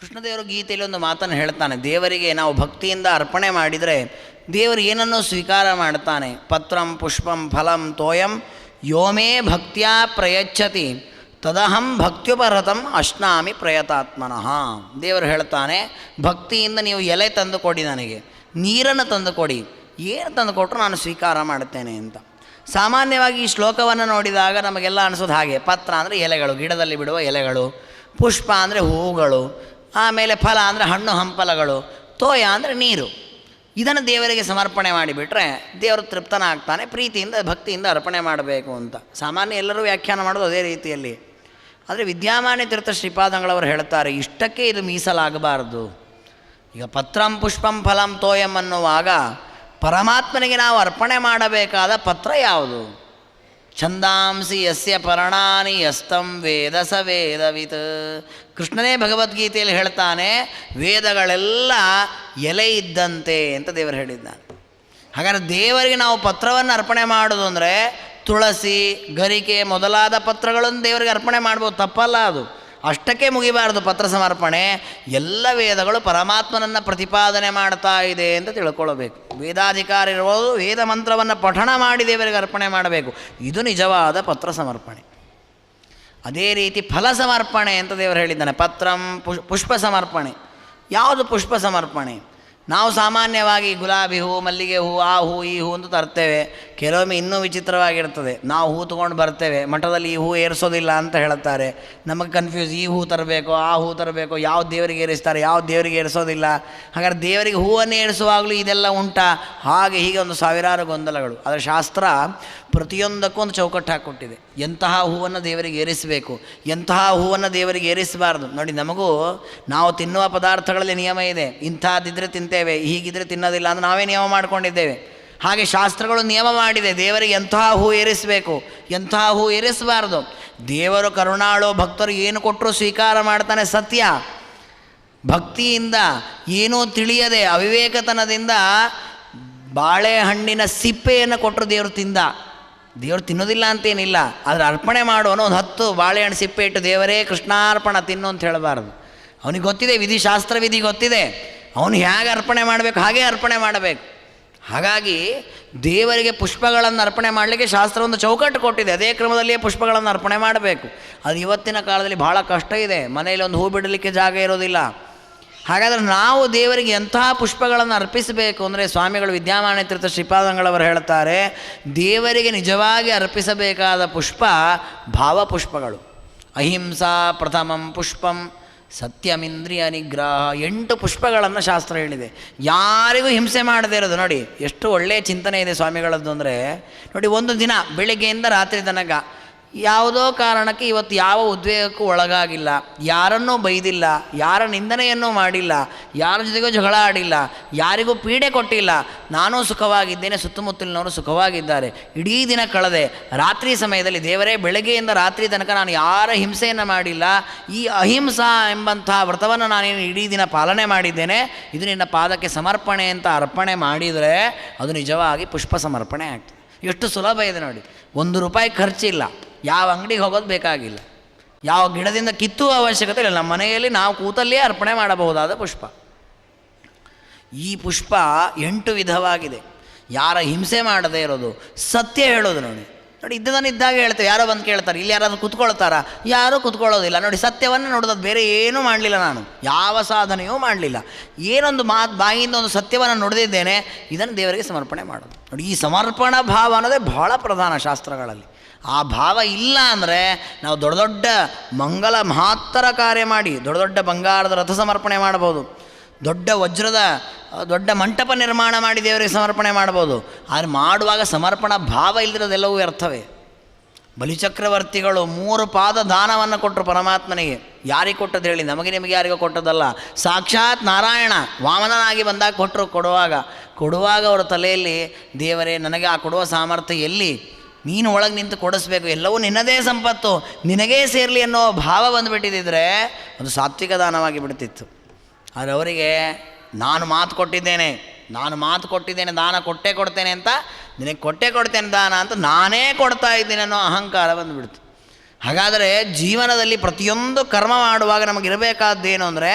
ಕೃಷ್ಣದೇವರು ಗೀತೆಯಲ್ಲಿ ಒಂದು ಮಾತನ್ನು ಹೇಳ್ತಾನೆ, ದೇವರಿಗೆ ನಾವು ಭಕ್ತಿಯಿಂದ ಅರ್ಪಣೆ ಮಾಡಿದರೆ ದೇವರು ಏನನ್ನು ಸ್ವೀಕಾರ ಮಾಡ್ತಾನೆ, ಪತ್ರಂ, ಪುಷ್ಪಂ, ಫಲಂ, ತೋಯಂ, ಯೋಮೇ ಭಕ್ತಿಯ ಪ್ರಯಚ್ಛತಿ, ತದಹಂ ಭಕ್ತ್ಯುಪರತಂ ಅಶ್ನಾಮಿ ಪ್ರಯತಾತ್ಮನಃ. ದೇವರು ಹೇಳ್ತಾನೆ, ಭಕ್ತಿಯಿಂದ ನೀವು ಎಲೆ ತಂದು ಕೊಡಿ ನನಗೆ, ನೀರನ್ನು ತಂದು ಕೊಡಿ ಏನು ತಂದು ಕೊಟ್ಟರು ನಾನು ಸ್ವೀಕಾರ ಮಾಡುತ್ತೇನೆ ಅಂತ. ಸಾಮಾನ್ಯವಾಗಿ ಈ ಶ್ಲೋಕವನ್ನು ನೋಡಿದಾಗ ನಮಗೆಲ್ಲ ಅನಿಸೋದು ಹಾಗೆ, ಪತ್ರ ಅಂದರೆ ಎಲೆಗಳು, ಗಿಡದಲ್ಲಿ ಬಿಡುವ ಎಲೆಗಳು, ಪುಷ್ಪ ಅಂದರೆ ಹೂವುಗಳು ಆಮೇಲೆ ಫಲ ಅಂದರೆ ಹಣ್ಣು ಹಂಪಲಗಳು, ತೋಯ ಅಂದರೆ ನೀರು. ಇದನ್ನು ದೇವರಿಗೆ ಸಮರ್ಪಣೆ ಮಾಡಿಬಿಟ್ರೆ ದೇವರು ತೃಪ್ತನಾಗ್ತಾನೆ ಪ್ರೀತಿಯಿಂದ, ಭಕ್ತಿಯಿಂದ ಅರ್ಪಣೆ ಮಾಡಬೇಕು ಅಂತ. ಸಾಮಾನ್ಯ ಎಲ್ಲರೂ ವ್ಯಾಖ್ಯಾನ ಮಾಡೋದು ಅದೇ ರೀತಿಯಲ್ಲಿ. ಆದರೆ ವಿದ್ಯಾಮಾನ್ಯ ತೀರ್ಥ ಶ್ರೀಪಾದಂಗಳವರು ಹೇಳ್ತಾರೆ, ಇಷ್ಟಕ್ಕೆ ಇದು ಮೀಸಲಾಗಬಾರ್ದು. ಈಗ ಪತ್ರಂ ಪುಷ್ಪಂ ಫಲಂ ತೋಯಂ ಅನ್ನುವಾಗ ಪರಮಾತ್ಮನಿಗೆ ನಾವು ಅರ್ಪಣೆ ಮಾಡಬೇಕಾದ ಪತ್ರ ಯಾವುದು? ಛಂದಾಂಸಿ ಯಸ್ಯ ಪರಣಾನಿ ಯಸ್ತಂ ವೇದ ಸ ವೇದವಿತ್. ಕೃಷ್ಣನೇ ಭಗವದ್ಗೀತೆಯಲ್ಲಿ ಹೇಳ್ತಾನೆ, ವೇದಗಳೆಲ್ಲ ಎಲೆ ಇದ್ದಂತೆ ಅಂತ ದೇವರು ಹೇಳಿದ್ದಾನೆ ಹಾಗಾದ್ರೆ ದೇವರಿಗೆ ನಾವು ಪತ್ರವನ್ನು ಅರ್ಪಣೆ ಮಾಡೋದು ಅಂದರೆ ತುಳಸಿ, ಗರಿಕೆ ಮೊದಲಾದ ಪತ್ರಗಳನ್ನು ದೇವರಿಗೆ ಅರ್ಪಣೆ ಮಾಡ್ಬೋದು, ತಪ್ಪಲ್ಲ ಅದು. ಅಷ್ಟಕ್ಕೆ ಮುಗಿಬಾರದು ಪತ್ರ ಸಮರ್ಪಣೆ. ಎಲ್ಲ ವೇದಗಳು ಪರಮಾತ್ಮನನ್ನು ಪ್ರತಿಪಾದನೆ ಮಾಡ್ತಾ ಇದೆ ಅಂತ ತಿಳ್ಕೊಳ್ಬೇಕು. ವೇದಾಧಿಕಾರಿ ಇರ್ಬೋದು, ವೇದ ಮಂತ್ರವನ್ನು ಪಠಣ ಮಾಡಿ ದೇವರಿಗೆ ಅರ್ಪಣೆ ಮಾಡಬೇಕು. ಇದು ನಿಜವಾದ ಪತ್ರ ಸಮರ್ಪಣೆ. ಅದೇ ರೀತಿ ಫಲ ಸಮರ್ಪಣೆ ಅಂತ ದೇವರು ಹೇಳಿದ್ದಾನೆ. ಪತ್ರಂ ಪುಷ್, ಪುಷ್ಪ ಸಮರ್ಪಣೆ. ಯಾವುದು ಪುಷ್ಪ ಸಮರ್ಪಣೆ? ನಾವು ಸಾಮಾನ್ಯವಾಗಿ ಗುಲಾಬಿ ಹೂ, ಮಲ್ಲಿಗೆ ಹೂ, ಆ ಹೂ, ಈ ಹೂ ಅಂತ ತರ್ತೇವೆ. ಕೆಲವೊಮ್ಮೆ ಇನ್ನೂ ವಿಚಿತ್ರವಾಗಿರ್ತದೆ. ನಾವು ಹೂ ತೊಗೊಂಡು ಬರ್ತೇವೆ. ಮಠದಲ್ಲಿ ಈ ಹೂ ಏರಿಸೋದಿಲ್ಲ ಅಂತ ಹೇಳುತ್ತಾರೆ. ನಮಗೆ ಕನ್ಫ್ಯೂಸ್ ಈ ಹೂ ತರಬೇಕು, ಆ ಹೂ ತರಬೇಕು. ಯಾವ ದೇವರಿಗೆ ಏರಿಸ್ತಾರೆ, ಯಾವ ದೇವರಿಗೆ ಏರಿಸೋದಿಲ್ಲ. ಹಾಗಾದ್ರೆ ದೇವರಿಗೆ ಹೂವನ್ನು ಏರಿಸುವಾಗಲೂ ಇದೆಲ್ಲ ಉಂಟಾ? ಹಾಗೆ ಹೀಗೆ ಒಂದು ಸಾವಿರಾರು ಗೊಂದಲಗಳು. ಅದರ ಶಾಸ್ತ್ರ ಪ್ರತಿಯೊಂದಕ್ಕೂ ಒಂದು ಚೌಕಟ್ಟು ಹಾಕ್ಕೊಟ್ಟಿದೆ. ಎಂತಹ ಹೂವನ್ನು ದೇವರಿಗೆ ಏರಿಸಬೇಕು? ಎಂತಹ ಹೂವನ್ನು ದೇವರಿಗೆ ಏರಿಸಬಾರ್ದು? ನೋಡಿ, ನಮಗೂ ನಾವು ತಿನ್ನುವ ಪದಾರ್ಥಗಳಲ್ಲಿ ನಿಯಮ ಇದೆ. ಇಂಥದ್ದಿದ್ರೆ ತಿಂತೇವೆ. ಹೀಗಿದ್ರೆ ತಿನ್ನೋದಿಲ್ಲ ಅಂತ ನಾವೇ ನಿಯಮ ಮಾಡಿಕೊಂಡಿದ್ದೇವೆ. ಹಾಗೆ ಶಾಸ್ತ್ರಗಳು ನಿಯಮ ಮಾಡಿದೆ, ದೇವರಿಗೆ ಎಂತಹ ಹೂ ಏರಿಸಬೇಕು, ಎಂತಹ ಹೂ ಏರಿಸಬಾರ್ದು. ದೇವರು ಕರುಣಾಳು, ಭಕ್ತರು ಏನು ಕೊಟ್ಟರು ಸ್ವೀಕಾರ ಮಾಡ್ತಾನೆ ಸತ್ಯ. ಭಕ್ತಿಯಿಂದ ಏನೂ ತಿಳಿಯದೆ, ಅವಿವೇಕತನದಿಂದ ಬಾಳೆಹಣ್ಣಿನ ಸಿಪ್ಪೆಯನ್ನು ಕೊಟ್ಟರು ದೇವರು ತಿಂದ. ದೇವರು ತಿನ್ನೋದಿಲ್ಲ ಅಂತೇನಿಲ್ಲ, ಆದರೆ ಅರ್ಪಣೆ ಮಾಡೋನು ಒಂದು ಹತ್ತು ಬಾಳೆಹಣ್ಣು ಸಿಪ್ಪೆ ಇಟ್ಟು ದೇವರೇ ಕೃಷ್ಣಾರ್ಪಣ ತಿನ್ನು ಅಂತ ಹೇಳಬಾರ್ದು. ಅವನಿಗೆ ಗೊತ್ತಿದೆ ವಿಧಿ ಶಾಸ್ತ್ರ ವಿಧಿ ಗೊತ್ತಿದೆ. ಅವನು ಹೇಗೆ ಅರ್ಪಣೆ ಮಾಡಬೇಕು, ಹಾಗೇ ಅರ್ಪಣೆ ಮಾಡಬೇಕು. ಹಾಗಾಗಿ ದೇವರಿಗೆ ಪುಷ್ಪಗಳನ್ನು ಅರ್ಪಣೆ ಮಾಡಲಿಕ್ಕೆ ಶಾಸ್ತ್ರ ಒಂದು ಚೌಕಟ್ಟು ಕೊಟ್ಟಿದೆ. ಅದೇ ಕ್ರಮದಲ್ಲಿಯೇ ಪುಷ್ಪಗಳನ್ನು ಅರ್ಪಣೆ ಮಾಡಬೇಕು. ಅದು ಇವತ್ತಿನ ಕಾಲದಲ್ಲಿ ಭಾಳ ಕಷ್ಟ ಇದೆ. ಮನೆಯಲ್ಲಿ ಒಂದು ಹೂ ಬಿಡಲಿಕ್ಕೆ ಜಾಗ ಇರೋದಿಲ್ಲ. ಹಾಗಾದರೆ ನಾವು ದೇವರಿಗೆ ಎಂತಹ ಪುಷ್ಪಗಳನ್ನು ಅರ್ಪಿಸಬೇಕು ಅಂದರೆ ಸ್ವಾಮಿಗಳು ವಿದ್ಯಾಮಾನ ತೀರ್ಥ ಶ್ರೀಪಾದಂಗಳವರು ಹೇಳ್ತಾರೆ, ದೇವರಿಗೆ ನಿಜವಾಗಿ ಅರ್ಪಿಸಬೇಕಾದ ಪುಷ್ಪ ಭಾವಪುಷ್ಪಗಳು. ಅಹಿಂಸಾ ಪ್ರಥಮಂ ಪುಷ್ಪಂ. ಸತ್ಯಮಿಂದ್ರಿಯ ನಿಗ್ರಹ ಎಂಟು ಪುಷ್ಪಗಳನ್ನು ಶಾಸ್ತ್ರ ಹೇಳಿದೆ. ಯಾರಿಗೂ ಹಿಂಸೆ ಮಾಡದೇ ಇರೋದು, ನೋಡಿ, ಎಷ್ಟು ಒಳ್ಳೆಯ ಚಿಂತನೆ ಇದೆ ಸ್ವಾಮಿಗಳದ್ದು ಅಂದರೆ, ನೋಡಿ, ಒಂದು ದಿನ, ಬೆಳಿಗ್ಗೆಯಿಂದ ರಾತ್ರಿ ತನಕ ಯಾವುದೋ ಕಾರಣಕ್ಕೆ ಇವತ್ತು ಯಾವ ಉದ್ವೇಗಕ್ಕೂ ಒಳಗಾಗಿಲ್ಲ. ಯಾರನ್ನೂ ಬೈದಿಲ್ಲ, ಯಾರ ನಿಂದನೆಯನ್ನೂ ಮಾಡಿಲ್ಲ, ಯಾರ ಜೊತೆಗೂ ಜಗಳ ಆಡಿಲ್ಲ, ಯಾರಿಗೂ ಪೀಡೆ ಕೊಟ್ಟಿಲ್ಲ. ನಾನೂ ಸುಖವಾಗಿದ್ದೇನೆ, ಸುತ್ತಮುತ್ತಲಿನವರು ಸುಖವಾಗಿದ್ದಾರೆ. ಇಡೀ ದಿನ ಕಳೆದೆ, ರಾತ್ರಿ ಸಮಯದಲ್ಲಿ ದೇವರೇ, ಬೆಳಗ್ಗೆಯಿಂದ ರಾತ್ರಿ ತನಕ ನಾನು ಯಾರ ಹಿಂಸೆಯನ್ನು ಮಾಡಿಲ್ಲ. ಈ ಅಹಿಂಸಾ ಎಂಬಂತಹ ವ್ರತವನ್ನು ನಾನೇನು ಇಡೀ ದಿನ ಪಾಲನೆ ಮಾಡಿದ್ದೇನೆ. ಇದು ನಿನ್ನ ಪಾದಕ್ಕೆ ಸಮರ್ಪಣೆ ಅಂತ ಅರ್ಪಣೆ ಮಾಡಿದರೆ ಅದು ನಿಜವಾಗಿ ಪುಷ್ಪ ಸಮರ್ಪಣೆ ಆಗ್ತದೆ. ಎಷ್ಟು ಸುಲಭ ಇದೆ ನೋಡಿ. ಒಂದು ರೂಪಾಯಿ ಖರ್ಚಿಲ್ಲ. ಯಾವ ಅಂಗಡಿಗೆ ಹೋಗೋದು ಬೇಕಾಗಿಲ್ಲ. ಯಾವ ಗಿಡದಿಂದ ಕಿತ್ತುವ ಅವಶ್ಯಕತೆ ಇಲ್ಲ. ನಮ್ಮ ಮನೆಯಲ್ಲಿ ನಾವು ಕೂತಲ್ಲೇ ಅರ್ಪಣೆ ಮಾಡಬಹುದಾದ ಪುಷ್ಪ. ಈ ಪುಷ್ಪ ಎಂಟು ವಿಧವಾಗಿದೆ. ಯಾರ ಹಿಂಸೆ ಮಾಡದೇ ಇರೋದು ಸತ್ಯ ಹೇಳೋದು ನೋಡಿ. ನೋಡಿ, ಇದ್ದದನ್ನು ಇದ್ದಾಗ ಹೇಳ್ತೇವೆ, ಯಾರೋ ಬಂದು ಕೇಳ್ತಾರೆ, ಇಲ್ಲಿ ಯಾರಾದರೂ ಕುತ್ಕೊಳ್ತಾರಾ? ಯಾರೂ ಕುತ್ಕೊಳ್ಳೋದಿಲ್ಲ. ನೋಡಿ, ಸತ್ಯವನ್ನು ನೋಡೋದು ಬೇರೆ ಏನೂ ಮಾಡಲಿಲ್ಲ ನಾನು. ಯಾವ ಸಾಧನೆಯೂ ಮಾಡಲಿಲ್ಲ. ಏನೊಂದು ಮಾತು, ಬಾಯಿಂದ ಒಂದು ಸತ್ಯವನ್ನು ನೋಡಿದ್ದೇನೆ ಇದನ್ನು ದೇವರಿಗೆ ಸಮರ್ಪಣೆ ಮಾಡೋದು. ನೋಡಿ, ಈ ಸಮರ್ಪಣಾ ಭಾವ ಅನ್ನೋದೇ ಬಹಳ ಪ್ರಧಾನ ಶಾಸ್ತ್ರಗಳಲ್ಲಿ. ಆ ಭಾವ ಇಲ್ಲ ಅಂದರೆ ನಾವು ದೊಡ್ಡ ದೊಡ್ಡ ಮಂಗಲ ಮಹತ್ತರ ಕಾರ್ಯ ಮಾಡಿ, ದೊಡ್ಡ ದೊಡ್ಡ ಬಂಗಾರದ ರಥ ಸಮರ್ಪಣೆ ಮಾಡ್ಬೋದು. ದೊಡ್ಡ ವಜ್ರದ, ದೊಡ್ಡ ಮಂಟಪ ನಿರ್ಮಾಣ ಮಾಡಿ ದೇವರಿಗೆ ಸಮರ್ಪಣೆ ಮಾಡ್ಬೋದು. ಆದರೆ ಮಾಡುವಾಗ ಸಮರ್ಪಣಾ ಭಾವ ಇಲ್ಲದಿರೋದೆಲ್ಲವೂ ವ್ಯರ್ಥವೇ. ಬಲಿಚಕ್ರವರ್ತಿಗಳು ಮೂರು ಪಾದ ದಾನವನ್ನು ಕೊಟ್ಟರು ಪರಮಾತ್ಮನಿಗೆ. ಯಾರಿಗೆ ಕೊಟ್ಟದ್ದು ಹೇಳಿ, ನಮಗೆ ನಿಮಗೆ ಯಾರಿಗೂ ಕೊಟ್ಟದಲ್ಲ ಸಾಕ್ಷಾತ್ ನಾರಾಯಣ ವಾಮನನಾಗಿ ಬಂದಾಗ ಕೊಟ್ಟರು ಕೊಡುವಾಗ. ಕೊಡುವಾಗ ಅವರ ತಲೆಯಲ್ಲಿ, ದೇವರೇ, ನನಗೆ ಆ ಕೊಡುವ ಸಾಮರ್ಥ್ಯ ಎಲ್ಲಿ? ನೀನು ಒಳಗೆ ನಿಂತು ಕೊಡಿಸ್ಬೇಕು. ಎಲ್ಲವೂ ನಿನ್ನದೇ ಸಂಪತ್ತು. ನಿನಗೇ ಸೇರಲಿ ಅನ್ನೋ ಭಾವ ಬಂದುಬಿಟ್ಟಿದ್ದರೆ ಅದು ಸಾತ್ವಿಕ ದಾನವಾಗಿ ಬಿಡ್ತಿತ್ತು. ಆದರೆ ಅವರಿಗೆ, ನಾನು ಮಾತು ಕೊಟ್ಟಿದ್ದೇನೆ, ನಾನು ಮಾತು ಕೊಟ್ಟಿದ್ದೇನೆ, ದಾನ ಕೊಟ್ಟೇ ಕೊಡ್ತೇನೆ ಅಂತ, ನಿನಗೆ ಕೊಟ್ಟೇ ಕೊಡ್ತೇನೆ ದಾನ ಅಂತ ನಾನೇ ಕೊಡ್ತಾ ಇದ್ದೀನಿ ಅನ್ನೋ ಅಹಂಕಾರ ಬಂದುಬಿಡ್ತು. ಹಾಗಾದರೆ ಜೀವನದಲ್ಲಿ ಪ್ರತಿಯೊಂದು ಕರ್ಮ ಮಾಡುವಾಗ ನಮಗಿರಬೇಕಾದ್ದೇನು ಅಂದರೆ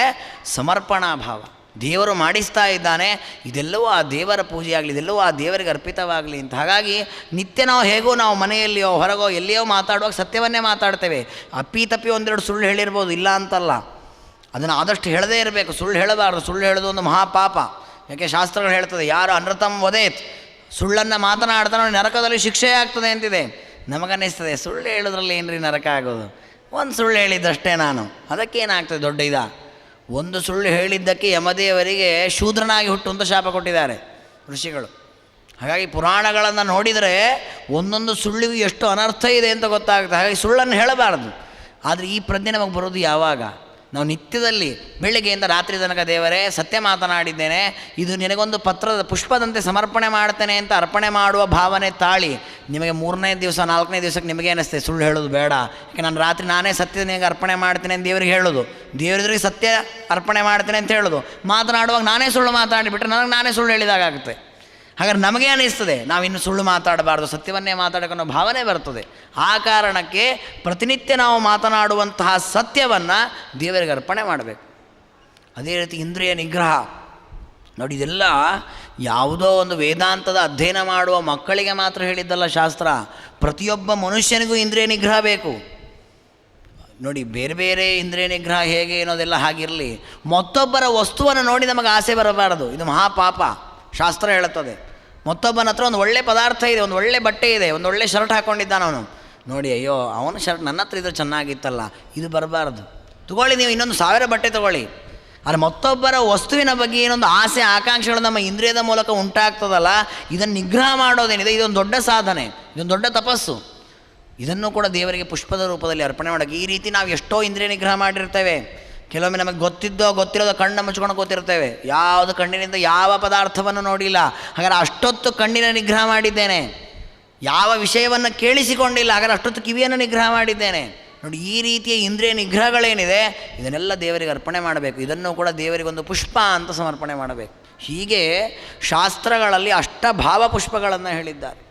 ಸಮರ್ಪಣಾ ಭಾವ. ದೇವರು ಮಾಡಿಸ್ತಾ ಇದ್ದಾನೆ, ಇದೆಲ್ಲವೂ ಆ ದೇವರ ಪೂಜೆಯಾಗಲಿ ಇದೆಲ್ಲವೂ ಆ ದೇವರಿಗೆ ಅರ್ಪಿತವಾಗಲಿ ಅಂತ. ಹಾಗಾಗಿ ನಿತ್ಯ ನಾವು ಹೇಗೋ ನಾವು ಮನೆಯಲ್ಲಿಯೋ ಹೊರಗೋ ಎಲ್ಲಿಯೋ ಮಾತಾಡುವಾಗ ಸತ್ಯವನ್ನೇ ಮಾತಾಡ್ತೇವೆ. ಅಪ್ಪಿ ತಪ್ಪಿ ಒಂದೆರಡು ಸುಳ್ಳು ಹೇಳಿರ್ಬೋದು, ಇಲ್ಲ ಅಂತಲ್ಲ. ಅದನ್ನು ಆದಷ್ಟು ಹೇಳದೇ ಇರಬೇಕು. ಸುಳ್ಳು ಹೇಳಬಾರ್ದು. ಸುಳ್ಳು ಹೇಳೋದು ಒಂದು ಮಹಾಪಾಪ. ಯಾಕೆ ಶಾಸ್ತ್ರಗಳು ಹೇಳ್ತದೆ, ಯಾರು ಅನೃತಂ ವದೇತ್. ಸುಳ್ಳನ್ನು ಮಾತನಾಡ್ತಾನೋ ನರಕದಲ್ಲಿ ಶಿಕ್ಷೆ ಆಗ್ತದೆ ಅಂತಿದೆ ನಮಗನ್ನಿಸ್ತದೆ, ಸುಳ್ಳು ಹೇಳೋದ್ರಲ್ಲಿ ಏನ್ರಿ ನರಕ ಆಗೋದು? ಒಂದು ಸುಳ್ಳು ಹೇಳಿದ್ದಷ್ಟೇ ನಾನು. ಅದಕ್ಕೇನಾಗ್ತದೆ ದೊಡ್ಡ ಇದ? ಒಂದು ಸುಳ್ಳು ಹೇಳಿದ್ದಕ್ಕೆ ಯಮದೇವರಿಗೆ ಶೂದ್ರನಾಗಿ ಹುಟ್ಟು ಅಂತ ಶಾಪ ಕೊಟ್ಟಿದ್ದಾರೆ ಋಷಿಗಳು. ಹಾಗಾಗಿ ಪುರಾಣಗಳನ್ನು ನೋಡಿದರೆ ಒಂದೊಂದು ಸುಳ್ಳಿಗೂ ಎಷ್ಟು ಅನರ್ಥ ಇದೆ ಅಂತ ಗೊತ್ತಾಗುತ್ತೆ. ಹಾಗಾಗಿ ಸುಳ್ಳನ್ನು ಹೇಳಬಾರ್ದು. ಆದರೆ ಈ ಪ್ರಜ್ಞೆ ನಮಗೆ ಬರೋದು ಯಾವಾಗ? ನಾವು ನಿತ್ಯದಲ್ಲಿ ಬೆಳಿಗ್ಗೆಯಿಂದ ರಾತ್ರಿ ತನಕ ದೇವರೇ, ಸತ್ಯ ಮಾತನಾಡಿದ್ದೇನೆ, ಇದು ನಿನಗೊಂದು ಪತ್ರದ ಪುಷ್ಪದಂತೆ ಸಮರ್ಪಣೆ ಮಾಡ್ತೇನೆ ಅಂತ ಅರ್ಪಣೆ ಮಾಡುವ ಭಾವನೆ ತಾಳಿ ನಿಮಗೆ ಮೂರನೇ ದಿವಸ, ನಾಲ್ಕನೇ ದಿವಸಕ್ಕೆ ನಿಮಗೆ ಅನ್ನಿಸ್ತದೆ ಸುಳ್ಳು ಹೇಳೋದು ಬೇಡ. ಯಾಕೆ ನಾನು ರಾತ್ರಿ ನಾನೇ ಸತ್ಯ ನಿಮಗೆ ಅರ್ಪಣೆ ಮಾಡ್ತೇನೆ ಅಂತ ದೇವರಿಗೆ ಹೇಳೋದು. ದೇವರಿಗೆ ಸತ್ಯ ಅರ್ಪಣೆ ಮಾಡ್ತೇನೆ ಅಂತ ಹೇಳೋದು. ಮಾತನಾಡುವಾಗ ನಾನೇ ಸುಳ್ಳು ಮಾತಾಡಿಬಿಟ್ರೆ ನನಗೆ ನಾನೇ ಸುಳ್ಳು ಹೇಳಿದಾಗುತ್ತೆ ಹಾಗಾದ್ರೆ ನಮಗೆ ಅನಿಸ್ತದೆ ನಾವು ಇನ್ನು ಸುಳ್ಳು ಮಾತಾಡಬಾರ್ದು, ಸತ್ಯವನ್ನೇ ಮಾತಾಡೋಕ್ಕನ್ನೋ ಭಾವನೆ ಬರ್ತದೆ. ಆ ಕಾರಣಕ್ಕೆ ಪ್ರತಿನಿತ್ಯ ನಾವು ಮಾತನಾಡುವಂತಹ ಸತ್ಯವನ್ನು ದೇವರಿಗೆ ಅರ್ಪಣೆ ಮಾಡಬೇಕು. ಅದೇ ರೀತಿ ಇಂದ್ರಿಯ ನಿಗ್ರಹ. ನೋಡಿ, ಇದೆಲ್ಲ ಯಾವುದೋ ಒಂದು ವೇದಾಂತದ ಅಧ್ಯಯನ ಮಾಡುವ ಮಕ್ಕಳಿಗೆ ಮಾತ್ರ ಹೇಳಿದ್ದಲ್ಲ ಶಾಸ್ತ್ರ. ಪ್ರತಿಯೊಬ್ಬ ಮನುಷ್ಯನಿಗೂ ಇಂದ್ರಿಯ ನಿಗ್ರಹ ಬೇಕು. ನೋಡಿ, ಬೇರೆ ಬೇರೆ ಇಂದ್ರಿಯ ನಿಗ್ರಹ ಹೇಗೆ ಅನ್ನೋದೆಲ್ಲ ಹಾಗಿರಲಿ. ಮತ್ತೊಬ್ಬರ ವಸ್ತುವನ್ನು ನೋಡಿ ನಮಗೆ ಆಸೆ ಬರಬಾರದು. ಇದು ಮಹಾಪಾಪ. ಶಾಸ್ತ್ರ ಹೇಳುತ್ತದೆ. ಮತ್ತೊಬ್ಬನ ಹತ್ರ ಒಂದು ಒಳ್ಳೆ ಪದಾರ್ಥ ಇದೆ, ಒಂದು ಒಳ್ಳೆ ಬಟ್ಟೆ ಇದೆ, ಒಂದು ಒಳ್ಳೆ ಶರ್ಟ್ ಹಾಕ್ಕೊಂಡಿದ್ದಾನೆ ಅವನು. ನೋಡಿ, ಅಯ್ಯೋ, ಅವನ ಶರ್ಟ್ ನನ್ನ ಹತ್ರ ಇದ್ರೆ ಚೆನ್ನಾಗಿತ್ತಲ್ಲ, ಇದು ಬರಬಾರ್ದು. ತಗೊಳ್ಳಿ ನೀವು ಇನ್ನೊಂದು ಸಾವಿರ ಬಟ್ಟೆ ತಗೊಳ್ಳಿ. ಆದರೆ ಮತ್ತೊಬ್ಬರ ವಸ್ತುವಿನ ಬಗ್ಗೆ ಏನೊಂದು ಆಸೆ, ಆಕಾಂಕ್ಷೆಗಳು ನಮ್ಮ ಇಂದ್ರಿಯದ ಮೂಲಕ ಉಂಟಾಗ್ತದಲ್ಲ, ಇದನ್ನು ನಿಗ್ರಹ ಮಾಡೋದೇನಿದೆ, ಇದೊಂದು ದೊಡ್ಡ ಸಾಧನೆ, ಇದೊಂದು ದೊಡ್ಡ ತಪಸ್ಸು. ಇದನ್ನು ಕೂಡ ದೇವರಿಗೆ ಪುಷ್ಪದ ರೂಪದಲ್ಲಿ ಅರ್ಪಣೆ ಮಾಡೋಕ್ಕೆ ಈ ರೀತಿ ನಾವು ಎಷ್ಟೋ ಇಂದ್ರಿಯ ನಿಗ್ರಹ ಮಾಡಿರ್ತೇವೆ. ಕೆಲವೊಮ್ಮೆ ನಮಗೆ ಗೊತ್ತಿದ್ದೋ ಗೊತ್ತಿರೋದೋ ಕಣ್ಣು ಮುಚ್ಕೊಂಡು ಗೊತ್ತಿರ್ತೇವೆ ಯಾವುದು ಕಣ್ಣಿನಿಂದ ಯಾವ ಪದಾರ್ಥವನ್ನು ನೋಡಿಲ್ಲ. ಹಾಗಾದ್ರೆ ಅಷ್ಟೊತ್ತು ಕಣ್ಣಿನ ನಿಗ್ರಹ ಮಾಡಿದ್ದೇನೆ. ಯಾವ ವಿಷಯವನ್ನು ಕೇಳಿಸಿಕೊಂಡಿಲ್ಲ. ಹಾಗಾದ್ರೆ ಅಷ್ಟೊತ್ತು ಕಿವಿಯನ್ನು ನಿಗ್ರಹ ಮಾಡಿದ್ದೇನೆ. ನೋಡಿ, ಈ ರೀತಿಯ ಇಂದ್ರಿಯ ನಿಗ್ರಹಗಳೇನಿದೆ, ಇದನ್ನೆಲ್ಲ ದೇವರಿಗೆ ಅರ್ಪಣೆ ಮಾಡಬೇಕು. ಇದನ್ನು ಕೂಡ ದೇವರಿಗೊಂದು ಪುಷ್ಪ ಅಂತ ಸಮರ್ಪಣೆ ಮಾಡಬೇಕು. ಹೀಗೆ ಶಾಸ್ತ್ರಗಳಲ್ಲಿ ಅಷ್ಟಭಾವ ಪುಷ್ಪಗಳನ್ನು ಹೇಳಿದ್ದಾರೆ.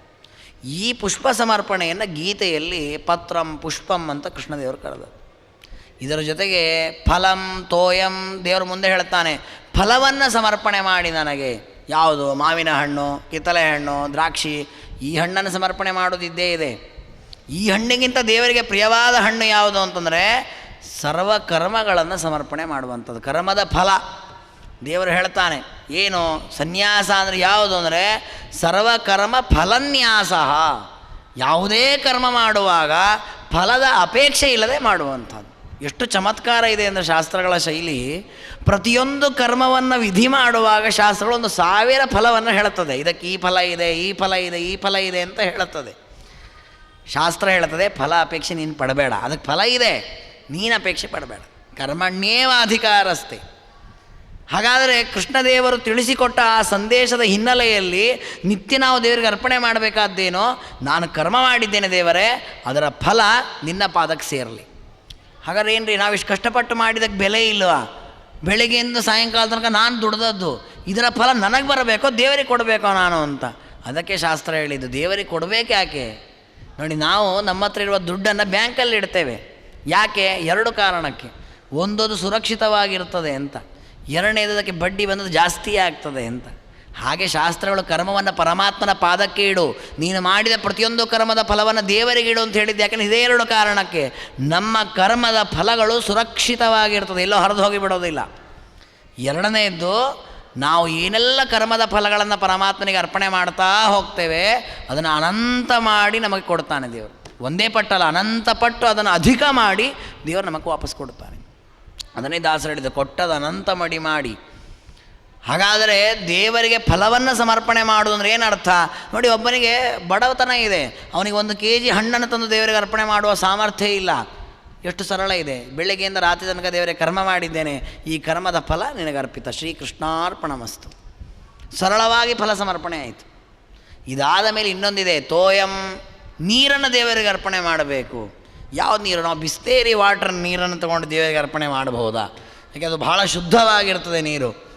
ಈ ಪುಷ್ಪ ಸಮರ್ಪಣೆಯನ್ನು ಗೀತೆಯಲ್ಲಿ ಪತ್ರಂ ಪುಷ್ಪಂ ಅಂತ ಕೃಷ್ಣದೇವರು ಕರೆದರು. ಇದರ ಜೊತೆಗೆ ಫಲಂ ತೋಯಂ ದೇವರ ಮುಂದೆ ಹೇಳ್ತಾನೆ ಫಲವನ್ನು ಸಮರ್ಪಣೆ ಮಾಡಿ ನನಗೆ. ಯಾವುದು? ಮಾವಿನ ಹಣ್ಣು, ಕಿತ್ತಲೆ ಹಣ್ಣು, ದ್ರಾಕ್ಷಿ, ಈ ಹಣ್ಣನ್ನು ಸಮರ್ಪಣೆ ಮಾಡೋದಿದ್ದೇ ಇದೆ. ಈ ಹಣ್ಣಿಗಿಂತ ದೇವರಿಗೆ ಪ್ರಿಯವಾದ ಹಣ್ಣು ಯಾವುದು ಅಂತಂದರೆ, ಸರ್ವ ಕರ್ಮಗಳನ್ನು ಸಮರ್ಪಣೆ ಮಾಡುವಂಥದ್ದು, ಕರ್ಮದ ಫಲ. ದೇವರು ಹೇಳ್ತಾನೆ, ಏನು? ಸನ್ಯಾಸ ಅಂದರೆ ಯಾವುದು ಅಂದರೆ ಸರ್ವಕರ್ಮ ಫಲನ್ಯಾಸ. ಯಾವುದೇ ಕರ್ಮ ಮಾಡುವಾಗ ಫಲದ ಅಪೇಕ್ಷೆ ಇಲ್ಲದೆ ಮಾಡುವಂಥದ್ದು. ಎಷ್ಟು ಚಮತ್ಕಾರ ಇದೆ ಅಂದರೆ ಶಾಸ್ತ್ರಗಳ ಶೈಲಿ, ಪ್ರತಿಯೊಂದು ಕರ್ಮವನ್ನು ವಿಧಿ ಮಾಡುವಾಗ ಶಾಸ್ತ್ರಗಳು ಒಂದು ಸಾವಿರ ಫಲವನ್ನು ಹೇಳುತ್ತದೆ. ಇದಕ್ಕೆ ಈ ಫಲ ಇದೆ, ಈ ಫಲ ಇದೆ, ಈ ಫಲ ಇದೆ ಅಂತ ಹೇಳುತ್ತದೆ. ಶಾಸ್ತ್ರ ಹೇಳ್ತದೆ ಫಲ ಅಪೇಕ್ಷೆ ನೀನು ಪಡಬೇಡ. ಅದಕ್ಕೆ ಫಲ ಇದೆ, ನೀನು ಅಪೇಕ್ಷೆ ಪಡಬೇಡ. ಕರ್ಮಣ್ಯೇವ ಅಧಿಕಾರಸ್ತೆ ಹಾಗಾದರೆ ಕೃಷ್ಣದೇವರು ತಿಳಿಸಿಕೊಟ್ಟ ಆ ಸಂದೇಶದ ಹಿನ್ನೆಲೆಯಲ್ಲಿ ನಿತ್ಯ ನಾವು ದೇವರಿಗೆ ಅರ್ಪಣೆ ಮಾಡಬೇಕಾದ್ದೇನೋ, ನಾನು ಕರ್ಮ ಮಾಡಿದ್ದೇನೆ ದೇವರೇ, ಅದರ ಫಲ ನಿನ್ನ ಪಾದಕ್ಕೆ ಸೇರಲಿ. ಹಾಗಾದ್ರೆ ಏನು ರೀ ನಾವಿಷ್ಟು ಕಷ್ಟಪಟ್ಟು ಮಾಡಿದಕ್ಕೆ ಬೆಲೆ ಇಲ್ವಾ? ಬೆಳಗ್ಗೆಯಿಂದ ಸಾಯಂಕಾಲ ತನಕ ನಾನು ದುಡ್ದದ್ದು. ಇದರ ಫಲ ನನಗೆ ಬರಬೇಕೋ, ದೇವರಿಗೆ ಕೊಡಬೇಕೋ ನಾನು ಅಂತ. ಅದಕ್ಕೆ ಶಾಸ್ತ್ರ ಹೇಳಿದ್ದು, ದೇವರಿಗೆ ಕೊಡಬೇಕು ಯಾಕೆ? ನೋಡಿ, ನಾವು ನಮ್ಮ ಹತ್ರ ಇರುವ ದುಡ್ಡನ್ನು ಬ್ಯಾಂಕಲ್ಲಿ ಇಡ್ತೇವೆ. ಯಾಕೆ? ಎರಡು ಕಾರಣಕ್ಕೆ. ಒಂದೊಂದು ಸುರಕ್ಷಿತವಾಗಿರ್ತದೆ ಅಂತ. ಎರಡನೇದಕ್ಕೆ ಬಡ್ಡಿ ಬಂದದ್ದು ಜಾಸ್ತಿ ಆಗ್ತದೆ ಅಂತ. ಹಾಗೆ ಶಾಸ್ತ್ರಗಳು ಕರ್ಮವನ್ನು ಪರಮಾತ್ಮನ ಪಾದಕ್ಕೆ ಇಡು. ನೀನು ಮಾಡಿದ ಪ್ರತಿಯೊಂದು ಕರ್ಮದ ಫಲವನ್ನು ದೇವರಿಗೆ ಇಡು ಅಂತ ಹೇಳಿದ್ದೆ ಯಾಕಂದರೆ ಇದೇ ಎರಡು ಕಾರಣಕ್ಕೆ. ನಮ್ಮ ಕರ್ಮದ ಫಲಗಳು ಸುರಕ್ಷಿತವಾಗಿರ್ತದೆ. ಎಲ್ಲೋ ಹರಿದು ಹೋಗಿಬಿಡೋದಿಲ್ಲ ಎರಡನೆಯದ್ದು, ನಾವು ಏನೆಲ್ಲ ಕರ್ಮದ ಫಲಗಳನ್ನು ಪರಮಾತ್ಮನಿಗೆ ಅರ್ಪಣೆ ಮಾಡ್ತಾ ಹೋಗ್ತೇವೆ, ಅದನ್ನು ಅನಂತ ಮಾಡಿ ನಮಗೆ ಕೊಡ್ತಾನೆ ದೇವರು. ಒಂದೇ ಪಟ್ಟಲ್ಲ, ಅನಂತ ಪಟ್ಟು ಅದನ್ನು ಅಧಿಕ ಮಾಡಿ ದೇವರು ನಮಗೆ ವಾಪಸ್ ಕೊಡ್ತಾನೆ ಅದನ್ನೇ ದಾಸರು ಹೇಳಿದ ಕೊಟ್ಟದ ಅನಂತ ಮಡಿ ಮಾಡಿ. ಹಾಗಾದರೆ ದೇವರಿಗೆ ಫಲವನ್ನು ಸಮರ್ಪಣೆ ಮಾಡೋದು ಅಂದರೆ ಏನರ್ಥ ನೋಡಿ, ಒಬ್ಬನಿಗೆ ಬಡವತನ ಇದೆ. ಅವನಿಗೆ ಒಂದು ಕೆ ಜಿ ಹಣ್ಣನ್ನು ತಂದು ದೇವರಿಗೆ ಅರ್ಪಣೆ ಮಾಡುವ ಸಾಮರ್ಥ್ಯ ಇಲ್ಲ. ಎಷ್ಟು ಸರಳ ಇದೆ. ಬೆಳಗ್ಗೆಯಿಂದ ರಾತ್ರಿ ತನಕ ದೇವರಿಗೆ ಕರ್ಮ ಮಾಡಿದ್ದೇನೆ. ಈ ಕರ್ಮದ ಫಲ ನಿನಗೆ ಅರ್ಪಿತ. ಶ್ರೀಕೃಷ್ಣಾರ್ಪಣ ಮಸ್ತು ಸರಳವಾಗಿ ಫಲ ಸಮರ್ಪಣೆ ಆಯಿತು. ಇದಾದ ಮೇಲೆ ಇನ್ನೊಂದಿದೆ. ತೋಯಂ ನೀರನ್ನು ದೇವರಿಗೆ ಅರ್ಪಣೆ ಮಾಡಬೇಕು. ಯಾವ ನೀರು ನಾವು ಬಿಸ್ತೇರಿ ವಾಟರ್ ನೀರನ್ನು ತಗೊಂಡು ದೇವರಿಗೆ ಅರ್ಪಣೆ ಮಾಡಬಹುದಾ? ಯಾಕೆ, ಅದು ಬಹಳ ಶುದ್ಧವಾಗಿರ್ತದೆ ನೀರು.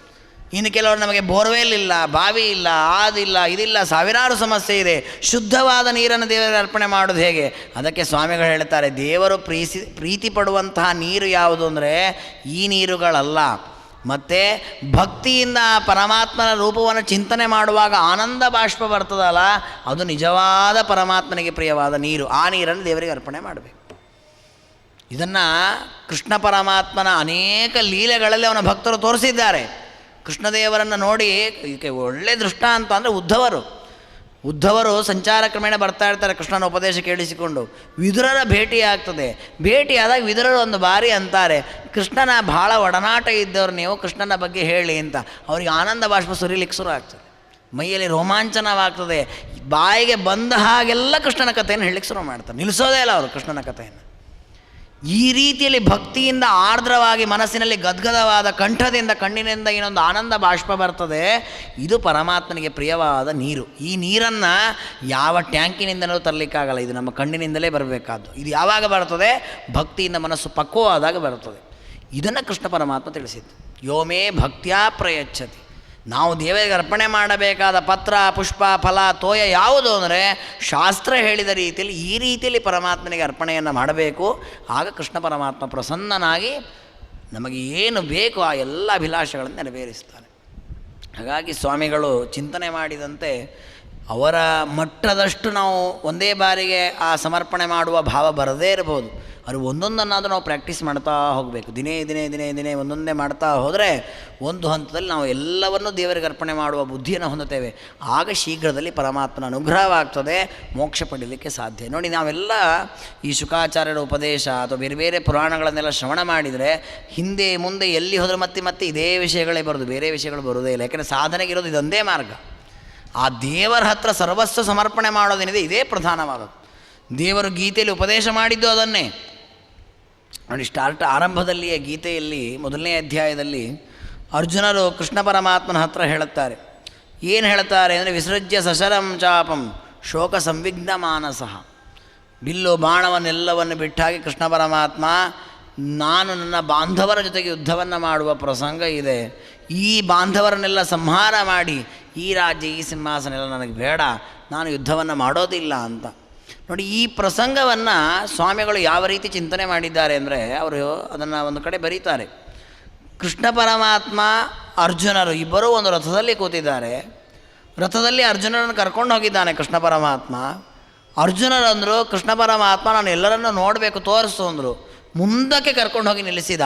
ಇನ್ನು ಕೆಲವರು ನಮಗೆ ಬೋರ್ವೆಲ್ ಇಲ್ಲ ಬಾವಿ ಇಲ್ಲ ಆದಿಲ್ಲ ಇದಿಲ್ಲ, ಸಾವಿರಾರು ಸಮಸ್ಯೆ ಇದೆ. ಶುದ್ಧವಾದ ನೀರನ್ನು ದೇವರಿಗೆ ಅರ್ಪಣೆ ಮಾಡೋದು ಹೇಗೆ? ಅದಕ್ಕೆ ಸ್ವಾಮಿಗಳು ಹೇಳ್ತಾರೆ, ದೇವರು ಪ್ರೀತಿ ಪ್ರೀತಿ ಪಡುವಂತಹ ನೀರು ಯಾವುದು ಅಂದರೆ ಈ ನೀರುಗಳಲ್ಲ. ಮತ್ತು ಭಕ್ತಿಯಿಂದ ಪರಮಾತ್ಮನ ರೂಪವನ್ನು ಚಿಂತನೆ ಮಾಡುವಾಗ ಆನಂದ ಬಾಷ್ಪ ಬರ್ತದಲ್ಲ, ಅದು ನಿಜವಾದ ಪರಮಾತ್ಮನಿಗೆ ಪ್ರಿಯವಾದ ನೀರು. ಆ ನೀರನ್ನು ದೇವರಿಗೆ ಅರ್ಪಣೆ ಮಾಡಬೇಕು. ಇದನ್ನು ಕೃಷ್ಣ ಪರಮಾತ್ಮನ ಅನೇಕ ಲೀಲೆಗಳಲ್ಲಿ ಅವನ ಭಕ್ತರು ತೋರಿಸಿದ್ದಾರೆ. ಕೃಷ್ಣದೇವರನ್ನು ನೋಡಿ ಇದಕ್ಕೆ ಒಳ್ಳೆ ದೃಷ್ಟಾಂತ ಅಂದರೆ ಉದ್ಧವರು. ಉದ್ಧವರು ಸಂಚಾರ ಕ್ರಮೇಣ ಬರ್ತಾ ಇರ್ತಾರೆ, ಕೃಷ್ಣನ ಉಪದೇಶ ಕೇಳಿಸಿಕೊಂಡು. ವಿದುರರ ಭೇಟಿ ಆಗ್ತದೆ. ಭೇಟಿಯಾದಾಗ ವಿದುರರು ಒಂದು ಬಾರಿ ಅಂತಾರೆ, ಕೃಷ್ಣನ ಭಾಳ ಒಡನಾಟ ಇದ್ದವ್ರು ನೀವು, ಕೃಷ್ಣನ ಬಗ್ಗೆ ಹೇಳಿ ಅಂತ. ಅವ್ರಿಗೆ ಆನಂದ ಬಾಷ್ಪ ಸುರಿಲಿಕ್ಕೆ ಶುರು ಆಗ್ತದೆ. ಮೈಯಲ್ಲಿ ರೋಮಾಂಚನವಾಗ್ತದೆ. ಬಾಯಿಗೆ ಬಂದ ಹಾಗೆಲ್ಲ ಕೃಷ್ಣನ ಕಥೆಯನ್ನು ಹೇಳಲಿಕ್ಕೆ ಶುರು ಮಾಡ್ತಾರೆ. ನಿಲ್ಲಿಸೋದೇ ಇಲ್ಲ ಅವರು ಕೃಷ್ಣನ ಕಥೆಯನ್ನು. ಈ ರೀತಿಯಲ್ಲಿ ಭಕ್ತಿಯಿಂದ ಆರ್ದ್ರವಾಗಿ ಮನಸ್ಸಿನಲ್ಲಿ ಗದ್ಗದವಾದ ಕಂಠದಿಂದ ಕಣ್ಣಿನಿಂದ ಏನೊಂದು ಆನಂದ ಬಾಷ್ಪ ಬರ್ತದೆ. ಇದು ಪರಮಾತ್ಮನಿಗೆ ಪ್ರಿಯವಾದ ನೀರು. ಈ ನೀರನ್ನು ಯಾವ ಟ್ಯಾಂಕಿನಿಂದಲೂ ತರಲಿಕ್ಕಾಗಲ್ಲ. ಇದು ನಮ್ಮ ಕಣ್ಣಿನಿಂದಲೇ ಬರಬೇಕಾದ್ದು. ಇದು ಯಾವಾಗ ಬರ್ತದೆ? ಭಕ್ತಿಯಿಂದ ಮನಸ್ಸು ಪಕ್ವವಾದಾಗ ಬರ್ತದೆ. ಇದನ್ನು ಕೃಷ್ಣ ಪರಮಾತ್ಮ ತಿಳಿಸಿದ್ದು. ಯೋಮೇ ಭಕ್ತಿಯ ಪ್ರಯಚ್ಛತಿ. ನಾವು ದೇವರಿಗೆ ಅರ್ಪಣೆ ಮಾಡಬೇಕಾದ ಪತ್ರ, ಪುಷ್ಪ, ಫಲ, ತೋಯ ಯಾವುದು ಅಂದರೆ ಶಾಸ್ತ್ರ ಹೇಳಿದ ರೀತಿಯಲ್ಲಿ ಈ ರೀತಿಯಲ್ಲಿ ಪರಮಾತ್ಮನಿಗೆ ಅರ್ಪಣೆಯನ್ನು ಮಾಡಬೇಕು. ಆಗ ಕೃಷ್ಣ ಪರಮಾತ್ಮ ಪ್ರಸನ್ನನಾಗಿ ನಮಗೆ ಏನು ಬೇಕು ಆ ಎಲ್ಲ ಅಭಿಲಾಷೆಗಳನ್ನು ನೆರವೇರಿಸ್ತಾನೆ. ಹಾಗಾಗಿ ಸ್ವಾಮಿಗಳು ಚಿಂತನೆ ಮಾಡಿದಂತೆ ಅವರ ಮಟ್ಟದಷ್ಟು ನಾವು ಒಂದೇ ಬಾರಿಗೆ ಆ ಸಮರ್ಪಣೆ ಮಾಡುವ ಭಾವ ಬರದೇ ಇರಬಹುದು. ಅದು ಒಂದೊಂದನ್ನಾದರೂ ನಾವು ಪ್ರಾಕ್ಟೀಸ್ ಮಾಡ್ತಾ ಹೋಗಬೇಕು. ದಿನೇ ದಿನೇ ದಿನೇ ದಿನೇ ಒಂದೊಂದೇ ಮಾಡ್ತಾ ಹೋದರೆ ಒಂದು ಹಂತದಲ್ಲಿ ನಾವು ಎಲ್ಲವನ್ನೂ ದೇವರಿಗೆ ಅರ್ಪಣೆ ಮಾಡುವ ಬುದ್ಧಿಯನ್ನು ಹೊಂದುತ್ತೇವೆ. ಆಗ ಶೀಘ್ರದಲ್ಲಿ ಪರಮಾತ್ಮನ ಅನುಗ್ರಹವಾಗ್ತದೆ, ಮೋಕ್ಷ ಪಡೀಲಿಕ್ಕೆ ಸಾಧ್ಯ. ನೋಡಿ, ನಾವೆಲ್ಲ ಈ ಶುಕಾಚಾರ್ಯರ ಉಪದೇಶ ಅಥವಾ ಬೇರೆ ಬೇರೆ ಪುರಾಣಗಳನ್ನೆಲ್ಲ ಶ್ರವಣ ಮಾಡಿದರೆ ಹಿಂದೆ ಮುಂದೆ ಎಲ್ಲಿ ಹೋದರೆ ಮತ್ತೆ ಮತ್ತೆ ಇದೇ ವಿಷಯಗಳೇ ಬರೋದು, ಬೇರೆ ವಿಷಯಗಳು ಬರೋದೇ ಇಲ್ಲ. ಯಾಕೆಂದರೆ ಸಾಧನೆಗಿರೋದು ಇದೊಂದೇ ಮಾರ್ಗ. ಆ ದೇವರ ಹತ್ರ ಸರ್ವಸ್ವ ಸಮರ್ಪಣೆ ಮಾಡೋದೇನಿದೆ ಇದೇ ಪ್ರಧಾನವಾದದ್ದು. ದೇವರು ಗೀತೆಯಲ್ಲಿ ಉಪದೇಶ ಮಾಡಿದ್ದು ಅದನ್ನೇ. ನೋಡಿ, ಸ್ಟಾರ್ಟ್ ಆರಂಭದಲ್ಲಿಯೇ ಗೀತೆಯಲ್ಲಿ, ಮೊದಲನೇ ಅಧ್ಯಾಯದಲ್ಲಿ ಅರ್ಜುನರು ಕೃಷ್ಣ ಪರಮಾತ್ಮನ ಹತ್ರ ಹೇಳುತ್ತಾರೆ. ಏನು ಹೇಳ್ತಾರೆ ಅಂದರೆ, ವಿಸೃಜ್ಯ ಸಶರಂ ಚಾಪಂ ಶೋಕ ಸಂವಿಗ್ನ ಮಾನಸಃ. ಬಿಲ್ಲು ಬಾಣವನ್ನೆಲ್ಲವನ್ನು ಬಿಟ್ಟಾಗಿ ಕೃಷ್ಣ ಪರಮಾತ್ಮ ನಾನು ನನ್ನ ಬಾಂಧವರ ಜೊತೆಗೆ ಯುದ್ಧವನ್ನು ಮಾಡುವ ಪ್ರಸಂಗ ಇದೆ. ಈ ಬಾಂಧವರನ್ನೆಲ್ಲ ಸಂಹಾರ ಮಾಡಿ, ಈ ರಾಜ್ಯ, ಈ ಸಿಂಹಾಸನ ಎಲ್ಲ ನನಗೆ ಬೇಡ, ನಾನು ಯುದ್ಧವನ್ನು ಮಾಡೋದಿಲ್ಲ ಅಂತ. ನೋಡಿ, ಈ ಪ್ರಸಂಗವನ್ನು ಸ್ವಾಮಿಗಳು ಯಾವ ರೀತಿ ಚಿಂತನೆ ಮಾಡಿದ್ದಾರೆ ಅಂದರೆ, ಅವರು ಅದನ್ನು ಒಂದು ಕಡೆ ಬರೀತಾರೆ. ಕೃಷ್ಣ ಪರಮಾತ್ಮ, ಅರ್ಜುನರು ಇಬ್ಬರೂ ಒಂದು ರಥದಲ್ಲಿ ಕೂತಿದ್ದಾರೆ. ರಥದಲ್ಲಿ ಅರ್ಜುನನನ್ನು ಕರ್ಕೊಂಡು ಹೋಗಿದ್ದಾನೆ ಕೃಷ್ಣ ಪರಮಾತ್ಮ. ಅರ್ಜುನರಂದರು, ಕೃಷ್ಣ ಪರಮಾತ್ಮ, ನಾನು ಎಲ್ಲರನ್ನೂ ನೋಡಬೇಕು, ತೋರಿಸು ಅಂದರು. ಮುಂದಕ್ಕೆ ಕರ್ಕೊಂಡು ಹೋಗಿ ನಿಲ್ಲಿಸಿದ